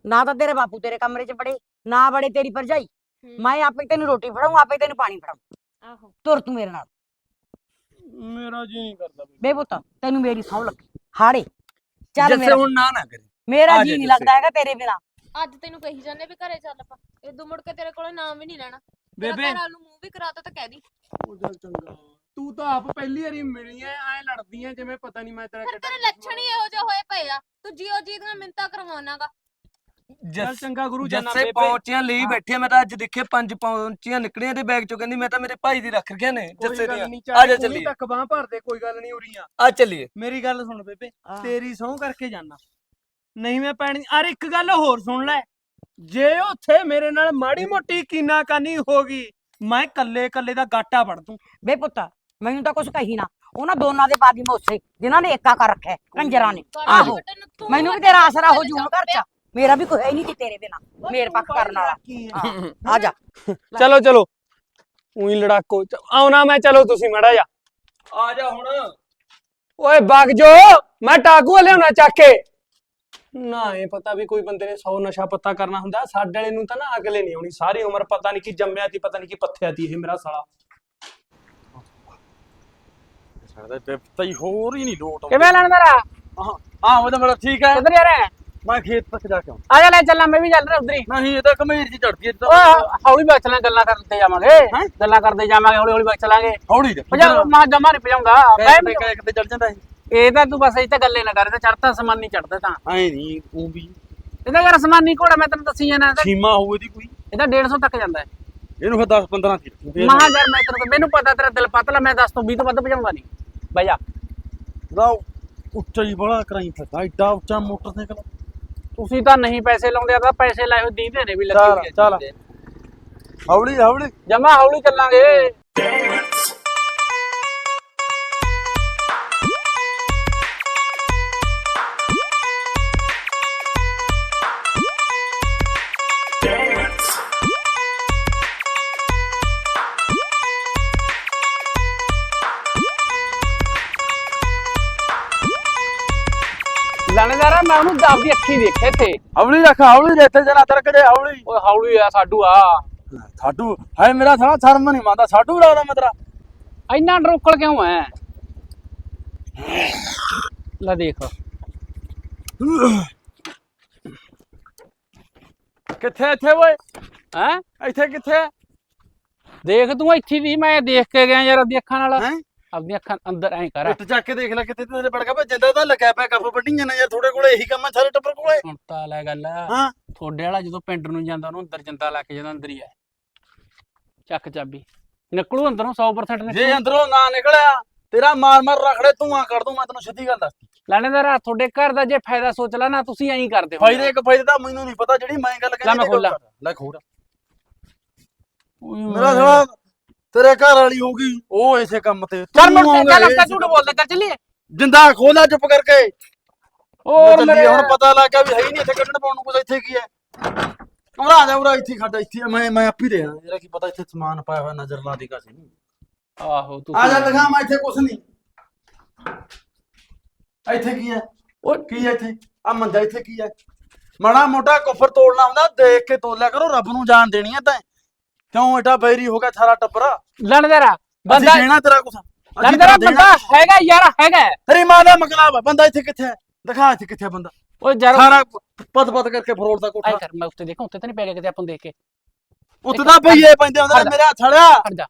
ਨਾ ਤਾਂ ਤੇਰੇ ਬਾਪੂ ਤੇਰੇ ਕਮਰੇ 'ਚ ਬੜੇ ਨਾ ਬੜੇ ਤੇਰੀ ਭਰਜਾਈ। ਮੈਂ ਆਪੇ ਤੈਨੂੰ ਰੋਟੀ ਫੜਾਉਂ ਆਪੇ ਤੈਨੂੰ ਪਾਣੀ ਫੜਾਉਂ ਆਹੋ। ਤੁਰ ਤੂੰ ਮੇਰੇ ਨਾਲ। ਮੇਰਾ ਜੀ ਨਹੀਂ ਕਰਦਾ ਬੇ ਪੁੱਤ ਤੈਨੂੰ ਮੇਰੀ ਸੌ ਲੱਗੀ। ਹਾੜੇ। ਚੱਲ ਜਿੱਸੇ ਮੇਰਾ ਹੁਣ ਨਾ ਨਾ ਕਰੀ। ਮੇਰਾ ਆ ਜੀ ਜਾ ਨਹੀਂ। ਲੱਗਦਾ ਹੈਗਾ ਤੇਰੇ ਬਿਨਾ। ਅੱਜ ਤੈਨੂੰ ਕਹੀ ਜਾਂਦੇ ਵੀ ਘਰੇ ਚੱਲ ਆਪਾਂ। ਇਦੋਂ ਮੁੜ ਕੇ ਤੇਰੇ ਕੋਲੇ ਨਾਮ ਵੀ ਨਹੀਂ ਲੈਣਾ। ਤੇਰਾ ਬੇਬੇ। ਘਰ ਵਾਲ ਨੂੰ ਮੂੰਹ ਵੀ ਕਰਾਤਾ ਤਾਂ ਕਹਿ ਦੀ। ਉਹ ਚੱਲ ਚੰਗਾ। ਤੂੰ ਤਾਂ ਆਪ ਪਹਿਲੀ ਵਾਰੀ ਮਿਲੀ ਐ ਐ ਲੜਦੀ ਐ ਜਿਵੇਂ ਪਤਾ ਨਹੀਂ ਮੈਂ ਤੇਰਾ ਫਿਰ ਤੇਰੇ ਲੱਛਣ ਹੀ ਇਹੋ ਜਿਹੇ ਹੋਏ ਪਏ ਆ। ਤੂੰ ਜੀਓ ਜੀ ਦੀਆਂ ਮਿੰਤਾਂ ਕਰਵਾਉਣਾਗਾ। ਚੱਲ ਚੰਗਾ ਗੁਰੂ ਜਾਨਾ ਜੱਸੇ ਬੇਬੇ। ਪਹੁੰਚੀਆਂ ਲਈ ਬੈਠੇ ਮੈਂ ਤਾਂ ਅੱਜ ਦੇਖੇ ਪੰਜ ਪਹੁੰਚੀਆਂ ਨਿਕਲੀਆਂ ਦੇ ਬੈਗ ਚੋਂ ਕਹਿੰਦੀ ਮੈਂ ਤਾਂ ਮੇਰੇ ਭਾਈ ਦੀ ਰੱਖ ਰਖਿਆ ਨੇ ਜੱਸੇ ਦੀਆਂ। ਆ ਜਾ ਤੂੰ ਚੱਲੀਏ। ਤੱਕ ਬਾਹ ਭਰਦੇ ਕੋਈ ਗੱਲ ਨਹੀਂ ਉਰੀਆਂ। ਆ ਚੱਲੀਏ। ਮੇਰੀ ਗੱਲ ਸੁਣ ਬੇਬੇ। ਤੇਰੀ ਸਹੁੰ ਕਰਕੇ ਜਾਣਾ ਨਹੀਂ ਮੈਂ ਪੈਣੀ। ਅਰ ਇੱਕ ਗੱਲ ਹੋਰ ਸੁਣ ਲੈ। ਜੇ ਉੱਥੇ ਮੇਰੇ ਨਾਲ ਮਾੜੀ ਮੋਟੀ ਕੀਨਾ ਕਾਨੀ ਹੋ ਗਈ ਮੈਂ ਕੱਲੇ ਕੱਲੇ ਦਾ ਗਾਟਾ ਵੜ ਦੂੰ। ਬੇ ਪੁੱਤ ਮੈਨੂੰ ਤਾਂ ਕੁਝ ਕਹੀ ਨਾ। ਉਹਨਾਂ ਦੋਨਾਂ ਦੇ ਬਾਗੀ ਮੋਸੇ ਜਿਨ੍ਹਾਂ ਨੇ ਏਕਾ ਕਰ ਰੱਖਿਆ ਹੈ, ਕੰਜਰਾਂ ਨੇ। ਆਹੋ ਮੈਨੂੰ ਵੀ ਤੇਰਾ ਆਸਰਾ ਹੋ ਜੂ ਹੁਣ ਘਰ ਚ। ਮੇਰਾ ਵੀ ਕੋਈ ਹੈ ਨਹੀਂ ਸੀ ਤੇਰੇ ਬਿਨਾ ਮੇਰ ਪੱਖ ਕਰਨ ਵਾਲਾ। ਹਾਂ, ਆ ਜਾ। ਚਲੋ ਚਲੋ। ਉਹੀ ਲੜਾਕੋ। ਚ- ਆਉਣਾ ਮੈਂ ਚਲੋ ਤੁਸੀਂ ਮੜਾ ਜਾ ਆ ਜਾ ਹੁਣ। ਓਏ ਜੋ। ਮੈਂ ਟਾਕੂ ਲਿਆਉਣਾ ਚੱਕ ਕੇ। ਨਾ ਇਹ ਪਤਾ ਵੀ ਕੋਈ ਬੰਦੇ ਨੇ 100 ਨਸ਼ਾ ਪੱਤਾ ਕਰਨਾ ਹੁੰਦਾ ਸਾਡੇ ਵਾਲੇ ਨੂੰ ਤਾਂ ਨਾ ਅਗਲੇ ਨਹੀਂ ਆਉਣੀ ਸਾਰੀ ਉਮਰ ਪਤਾ ਨਹੀਂ ਕੀ ਜੰਮਿਆ ਤੀ ਪਤਾ ਨਹੀਂ ਕੀ ਪੱਥਿਆ ਤੀ ਇਹ ਮੇਰਾ ਸਾਲਾ। ਸਾਡਾ ਬਿਪਤਾ ਹੀ ਹੋਰ ਹੀ ਨਹੀਂ ਲੋਟ ਆਉਂਦੀ। ਕਿਵੇਂ ਲੈਣ ਮੇਰਾ? ਹਾਂ ਉਹ ਤਾਂ ਮੇਰਾ ਠੀਕ ਹੈ। ਕਿੱਧਰ ਜਾ ਰਿਹਾ ਹੈ? ਮੈਂ ਖੇਤ ਤੱਕ ਜਾ ਕੇ ਆਉਂ ਆ ਜਾ ਲੈ ਚੱਲਾਂ ਮੈਂ ਵੀ ਚੱਲ ਰਿਹਾ ਉਧਰ ਹੀ। ਨਹੀਂ ਇਹ ਤਾਂ ਕਮੇਰ ਜੀ ਚੜਦੀ ਹੈ ਓਏ ਹੌਲੀ ਬੈਠ ਚਲਾਂ ਗੱਲਾਂ ਕਰਦੇ ਜਾਵਾਂਗੇ। ਗੱਲਾਂ ਕਰਦੇ ਜਾਵਾਂਗੇ ਹੌਲੀ ਹੌਲੀ ਬੈਠ ਚਲਾਂਗੇ। ਹੌਲੀ ਦੇ ਮੈਂ ਜਮਾ ਨਹੀਂ ਭਜਾਉਂਗਾ ਮੈਂ ਵੀ ਕਿਤੇ ਚੜ ਜਾਂਦਾ ਇਹ ਤਾਂ ਤੂੰ ਬਸ ਇਹ ਤਾਂ ਗੱਲੇ ਨਾ ਕਰ ਤੇ ਚੜਤਾ ਸਮਾਨ ਨਹੀਂ ਚੜਦਾ ਤਾਂ। ਐ ਨਹੀਂ ਉਹ ਵੀ। ਇਹਦਾ ਯਾਰ ਸਮਾਨ ਘੋੜਾ ਮੈਂ ਤੈਨੂੰ ਦੱਸੀ ਜਾਣਾ ਇਹਦਾ ਸੀਮਾ ਹੋਵੇ ਦੀ ਕੋਈ। ਇਹਦਾ 150 ਤੱਕ ਜਾਂਦਾ ਹੈ। ਇਹਨੂੰ ਫਿਰ 10 15 ਦੀ ਰੱਖੀ ਫੇਰ ਮਹਾ ਯਾਰ ਮੈਂ ਤੈਨੂੰ ਮੈਨੂੰ ਪਤਾ ਤੇਰਾ ਦਿਲ ਪਤਲਾ ਮੈਂ 10 ਤੋਂ 20 ਤੋਂ ਵੱਧ ਭਜਾਉਂਦਾ ਨਹੀਂ ਬਹਿ ਜਾ। ਰਾਓ ਉੱਚਾ ਹੀ ਬੜਾ ਕਰਾਈ ਫਿਰਦਾ ਐਡਾ ਉੱਚਾ ਮੋਟਰਸਾਈਕਲ। ਤੁਸੀਂ ਤਾਂ ਨਹੀਂ ਪੈਸੇ ਲਾਉਂਦੇ ਆ ਤਾਂ ਪੈਸੇ ਲਾਏ ਹੋਏ ਦੀਂਦੇ ਨੇ ਵੀ ਲੱਗੀ ਚੱਲ। ਹੌਲੀ ਹੌਲੀ। ਜਮਾ ਹੌਲੀ ਚੱਲਾਂਗੇ। ਲਾਣੇਦਾਰਾ ਮੈਂ ਉਹਨੂੰ ਆਪਦੀ ਅੱਖੀ ਦੇਖਿਆ ਇੱਥੇ। ਹੌਲੀ ਰੱਖ ਹੌਲੀ ਜਿੱਥੇ ਜਨਾ ਤਰਕ ਜੇ ਹੌਲੀ। ਓਏ ਹੌਲੀ ਆ ਸਾਡੂ ਆ। ਸਾਡੂ ਹਾਏ ਮੇਰਾ ਸਾਲਾ ਸ਼ਰਮ ਨਹੀਂ ਮੰਨਦਾ ਸਾਡੂ ਲੱਗਦਾ ਮੈਂ ਤੇਰਾ। ਇੰਨਾ ਡਰੋਕਲ ਕਿਉਂ ਐ? ਲੈ ਦੇਖ। ਕਿੱਥੇ ਇੱਥੇ ਓਏ? ਹੈ? ਇੱਥੇ ਕਿੱਥੇ ਦੇਖ ਤੂੰ ਇੱਥੇ ਦੀ ਮੈਂ ਦੇਖ ਕੇ ਗਿਆ ਯਾਰ ਆਪਦੀ ਅੱਖਾਂ ਨਾਲ। ਹੈ? ਆਪਦੀ ਅੱਖਾਂ ਅੰਦਰ ਐਂ ਕਰ। ਉੱਠ ਚੱਕ ਕੇ ਦੇਖ ਲੈ ਕਿੱਥੇ ਤੇਰੇ ਪੜ ਗਿਆ। ਜਿੰਦਾ ਤਾਂ ਲੱਗਿਆ ਪਿਆ ਕੱਫ ਵੱਢੀਆਂ ਨੇ ਯਾਰ ਤੁਹਾਡੇ ਕੋਲੇ ਇਹੀ ਕੰਮ ਸਾਰੇ ਟੱਬਰ ਕੋਲੇ। ਸੁਣਤਾ ਲੈ ਗੱਲ। ਹਾਂ। ਥੋੜੇ ਵਾਲਾ ਜਦੋਂ ਪਿੰਡ ਨੂੰ ਜਾਂਦਾ ਉਹਨੂੰ ਅੰਦਰ ਜੰਦਾ ਲਾ ਕੇ ਜਾਂਦਾ ਅੰਦਰ ਹੀ ਐ ਚੱਕ ਚਾਬੀ। ਨਿਕਲੂ ਅੰਦਰੋਂ 100% ਜੇ ਅੰਦਰੋਂ ਨਾ ਨਿਕਲਿਆ ਤੇਰਾ ਮਾਰ ਮਾਰ ਰਖੜੇ ਧੂਆਂ ਕਰ ਦੂੰ ਮੈਂ ਤੈਨੂੰ ਸਿੱਧੀ ਗੱਲ ਦੱਸਦੀ। ਲੈਣੇਦਾਰਾ ਤੁਹਾਡੇ ਘਰ ਦਾ ਜੇ ਫਾਇਦਾ ਸੋਚ ਲੈ ਨਾ ਤੁਸੀਂ ਐਂ ਕਰਦੇ ਹੋ ਫਾਇਦੇ ਇੱਕ ਫਾਇਦੇ ਦਾ ਮੈਨੂੰ ਨਹੀਂ ਪਤਾ ਜਿਹੜੀ ਮੈਂ ਗੱਲ ਲੈ ਮੈਂ ਤੇ ਖੋਲਾਂ। ਲੈ। ਖੋਲ ਮੇਰਾ ਸਾਲਾ ਤੇਰੇ ਘਰ ਵਾਲੀ ਹੋਗੀ ਉਹ ਇਸੇ ਕੰਮ ਤੇ। ਚੱਲ ਮੁੜ ਤੂੰ ਕੇ ਇਸੇ ਆਪਾਂ ਝੂਠ ਬੋਲਦਾ ਚੱਲ ਚੱਲੀਏ। ਜਿੰਦਾ ਖੋਲਾ ਚੁੱਪ ਕਰਕੇ। ਹੋਰ ਮੇਰੇ ਹੁਣ ਪਤਾ ਲੱਗ ਗਿਆ ਵੀ ਹੈ ਹੀ ਨਹੀਂ ਇੱਥੇ ਕੱਢਣ ਪਾਉਣ ਨੂੰ ਕੁਝ ਇੱਥੇ ਕੀ ਹੈ? ਆ ਜਾ ਉਰਾ ਇੱਥੇ ਹੀ ਖੜ ਇੱਥੇ ਹੀ, ਮੈਂ ਮੈਂ ਆਪ ਹੀ ਦੇਣਾ ਜਿਹੜਾ ਕੀ ਪਤਾ ਇੱਥੇ ਸਮਾਨ ਪਾਇਆ ਹੋਇਆ ਨਜ਼ਰ ਲਾ ਦੇਗਾ ਸੀ। ਆਹੋ ਤੂੰ ਆ ਜਾ ਦਿਖਾ ਮੈਂ ਇੱਥੇ ਕੁਝ ਨਹੀਂ। ਇੱਥੇ ਕੀ ਹੈ? ਉਹ ਕੀ ਹੈ ਇੱਥੇ? ਆ ਮੰਜਾ ਇੱਥੇ ਕੀ ਹੈ? ਮਾੜਾ ਮੋਟਾ ਕੁਫਰ ਤੋੜਨਾ ਹੁੰਦਾ ਦੇਖ ਕੇ ਤੋਲਿਆ ਕਰੋ ਰੱਬ ਨੂੰ ਜਾਣ ਦੇਣੀ ਹੈ ਤੈਂ। ਕਿਉਂ ਏਡਾ ਬੈਰੀ ਹੋ ਗਿਆ ਸਾਰਾ ਟੱਬਰਾ? ਲੈਣੇਦਾਰਾ ਬੰਦਾ ਬੰਦਾ ਦੇਣਾ ਤੇਰਾ ਕੁਛ। ਅਸੀਂ ਤੇਰਾ ਬੰਦਾ। ਹੈਗਾ ਯਾਰ ਹੈਗਾ ਤੇਰੀ ਮਾਂ ਦਾ ਮਕਲਾਬ ਆ ਬੰਦਾ ਇੱਥੇ ਕਿੱਥੇ ਹੈ? ਦਿਖਾ ਇੱਥੇ ਕਿੱਥੇ ਹੈ ਬੰਦਾ। ਓਏ ਯਾਰ ਸਾਰਾ ਪਤ ਪਤ ਕਰਕੇ ਫਰੋੜ ਦਾ ਆਈ ਕੋਠਾ ਕਰ ਮੈਂ ਉੱਤੇ ਦੇਖਾਂ ਉੱਤੇ ਤਾਂ ਨਹੀਂ ਪੈ ਗਿਆ ਕਿਤੇ ਆਪਾਂ ਨੂੰ ਦੇਖ ਕੇ। ਉੱਤੇ ਤਾਂ ਬਈਏ ਪੈਂਦੇ ਹੁੰਦੇ। ਮੇਰੇ ਛੜਿਆ ਖੜ ਜਾ।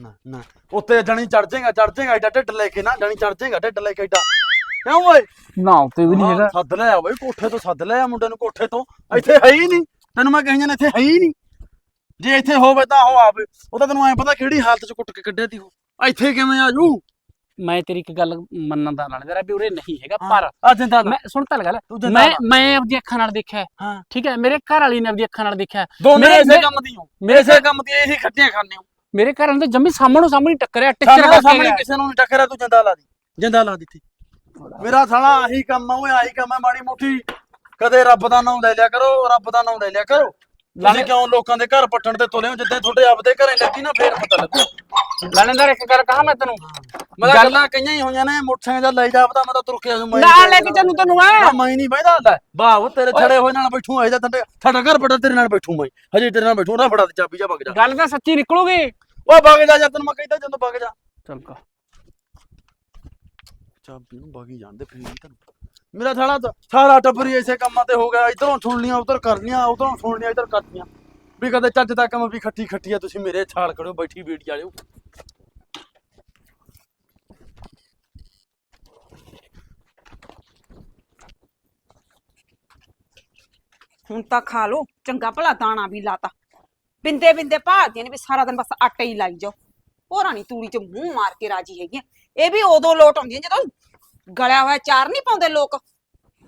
ਨਾ ਨਾ। ਉੱਤੇ ਜਣੀ ਚੜ ਜਾਏਗਾ ਚੜ ਜਾਏਗਾ ਏਡਾ ਢਿੱਡ ਲੈ ਕੇ ਨਾ ਜਣੀ ਚੜ ਜਾਏਗਾ ਢਿੱਡ ਲੈ ਕੇ ਏਡਾ ਕਿਉਂ ਓਏ? ਨਾ ਉੱਤੇ ਵੀ ਹਾਂ, ਸੱਦ ਲਿਆ ਬਈ ਕੋਠੇ ਤੋਂ ਸੱਦ ਲਿਆ ਮੁੰਡੇ ਨੂੰ ਕੋਠੇ ਤੋਂ। ਇੱਥੇ ਹੈ ਹੀ ਨਹੀਂ। ਤੈਨੂੰ ਮੈਂ ਕਹੀਆਂ ਨੇ ਇੱਥੇ ਹੈ ਹੀ ਨਹੀਂ। ਜੇ ਇੱਥੇ ਹੋਵੇ ਤਾਂ ਉਹ ਆਵੇ। ਉਹ ਤਾਂ ਤੈਨੂੰ ਐ ਪਤਾ ਕਿਹੜੀ ਹਾਲਤ ਚ ਕੁੱਟ ਕੇ ਕੱਢਿਆ ਤੀ ਉਹ। ਇੱਥੇ ਕਿਵੇਂ ਆਜੂ ਮੈਂ ਤੇਰੀ ਇੱਕ ਗੱਲ ਮੰਨਣ ਦਾ ਨਾਲ ਜਰਾ ਵੀ ਉਰੇ ਨਹੀਂ ਹੈਗਾ ਪਰ ਆ ਜਿੰਦਾ ਮੈਂ ਸੁਣ ਤਾਂ ਗੱਲ ਮੈਂ। ਮੈਂ ਆਪਣੀ ਅੱਖਾਂ ਨਾਲ ਦੇਖਿਆ। ਠੀਕ ਹੈ ਮੇਰੇ ਘਰ ਵਾਲੀ ਨੇ ਆਪਣੀ ਅੱਖਾਂ ਨਾਲ ਦੇਖਿਆ ਦੋਨੇ ਮੇਰੇ- ਇਸੇ ਕੰਮ ਦੀ ਹੋ। ਮੇਰੇ ਇਸੇ ਕੰਮ ਦੀ ਇਹੀ ਖੱਟੀਆਂ ਖਾਂਦੇ ਹੋ। ਮੇਰੇ ਘਰ ਵਾਲੇ ਤਾਂ ਜੰਮੀ ਸਾਹਮਣੋਂ ਸਾਹਮਣੇ ਟੱਕਰਿਆ ਟਿੱਚਰ ਕਰਕੇ ਸਾਹਮਣੇ। ਕਿਸੇ ਨੂੰ ਨਹੀਂ ਟੱਕਰਿਆ ਤੂੰ ਜਿੰਦਾ ਲਾ ਦੀ। ਜਿੰਦਾ ਲਾ ਦਿੱਤੀ। ਮੇਰਾ ਸਾਲਾ ਆਹੀ ਕੰਮ ਆ ਓਏ ਆਹੀ ਕੰਮ ਆ ਮਾੜੀ ਮੁੱਠੀ ਕਦੇ ਰੱਬ ਦਾ ਨਾਮ ਲੈ ਲਿਆ ਕਰੋ ਰੱਬ ਦਾ ਨਾਮ ਲੈ ਲਿਆ ਕਰੋ। ਤੁਸੀਂ ਕਿਉਂ ਲੋਕਾਂ ਦੇ ਘਰ ਪੱਟਣ ਤੇ ਤੁਲੇ ਹੋ? ਜਿੱਦਾਂ ਤੁਹਾਡੇ ਆਪਦੇ ਘਰੇ ਲੱਗੀ ਨਾ ਫੇਰ ਪਤਾ ਲੱਗੂ। ਲੈਣੇਦਾਰ ਇੱਕ ਗੱਲ ਕਹਾਂ ਮੈਂ ਤੈਨੂੰ? ਮੈਂ ਤਾਂ ਗੱਲ- ਕਈਆਂ ਹੀ ਹੋਈਆਂ ਨੇ ਮੋਟਰਸਾਈਕਲ ਜਾਂ ਲੈ ਜਾ ਪਤਾ ਮੈਂ ਤਾਂ ਤੁਰ ਕੇ ਆਜੂ ਮੈਂ ਨਾਲ ਲੈ ਕੇ ਚੱਲੂ ਤੈਨੂੰ ਆ ਮੈਂ ਨਹੀਂ ਬੈਠਾ ਲੈ ਬਾਹ ਤੇਰੇ ਛੜੇ ਹੋਏ ਨਾਲ ਬੈਠੂ ਆ ਜਾ ਤੁਹਾਡੇ ਸਾਡਾ ਘਰ ਬੜਾ ਤੇਰੇ ਨਾਲ ਬੈਠੂ ਮੈਂ ਹਜੇ ਤੇਰੇ ਨਾਲ ਬੈਠੂ ਨਾ ਫੜਾ ਤੇ ਚਾਬੀ ਜਾ ਵਗ ਜਾ। ਗੱਲ ਤਾਂ ਸੱਚੀ ਨਿਕਲੂਗੀ। ਓ ਵਗ ਜਾ ਜਾਂ ਤੈਨੂੰ ਮੈਂ ਕਹਿੰਦਾ ਜਦੋਂ ਵਗ ਜਾ। ਚੱਲ ਕਾ। ਚਾਬੀ ਨੂੰ ਵਗ ਜਾਂਦੇ ਫੇਰ ਤੈਨੂੰ ਮੇਰਾ ਸਾਲਾ ਤਾਂ ਸਾਰਾ ਟੱਬਰ ਹੀ ਐਸੇ ਕੰਮਾਂ ਤੇ ਹੋ ਗਿਆ, ਇਧਰੋਂ ਸੁਣਨੀਆਂ ਉਧਰ ਕਰਨੀਆਂ ਉਧਰੋਂ ਸੁਣਨੀਆਂ ਇਧਰ ਕਰਨੀਆਂ ਵੀ ਕਦੇ ਚੱਜ ਦਾ ਕੰਮ ਵੀ ਖੱਟੀ ਖੱਟੀ ਆ, ਤੁਸੀਂ ਮੇਰੇ ਛਾਲ ਖੜੋ ਬੈਠੀ ਬੀੜੀ ਵਾਲਿਓ। ਹੁਣ ਤਾਂ ਖਾ ਲੋ ਚੰਗਾ ਭਲਾ ਦਾਣਾ ਵੀ ਲਾਤਾ। ਬਿੰਦੇ ਬਿੰਦੇ ਭਾਲਦੀਆਂ ਨੇ ਵੀ ਸਾਰਾ ਦਿਨ ਬਸ ਆਟਾ ਹੀ ਲਾਈ ਜਾਓ। ਉਹ ਰਾਣੀ ਤੂੜੀ ਚ ਮੂੰਹ ਮਾਰ ਕੇ ਰਾਜੀ ਹੈਗੀਆਂ। ਇਹ ਵੀ ਉਦੋਂ ਲੋਟ ਆਉਂਦੀਆਂ ਜਦੋਂ ਗਲਿਆ ਹੋਇਆ ਚਾਰ ਨਹੀਂ ਪਾਉਂਦੇ ਲੋਕ।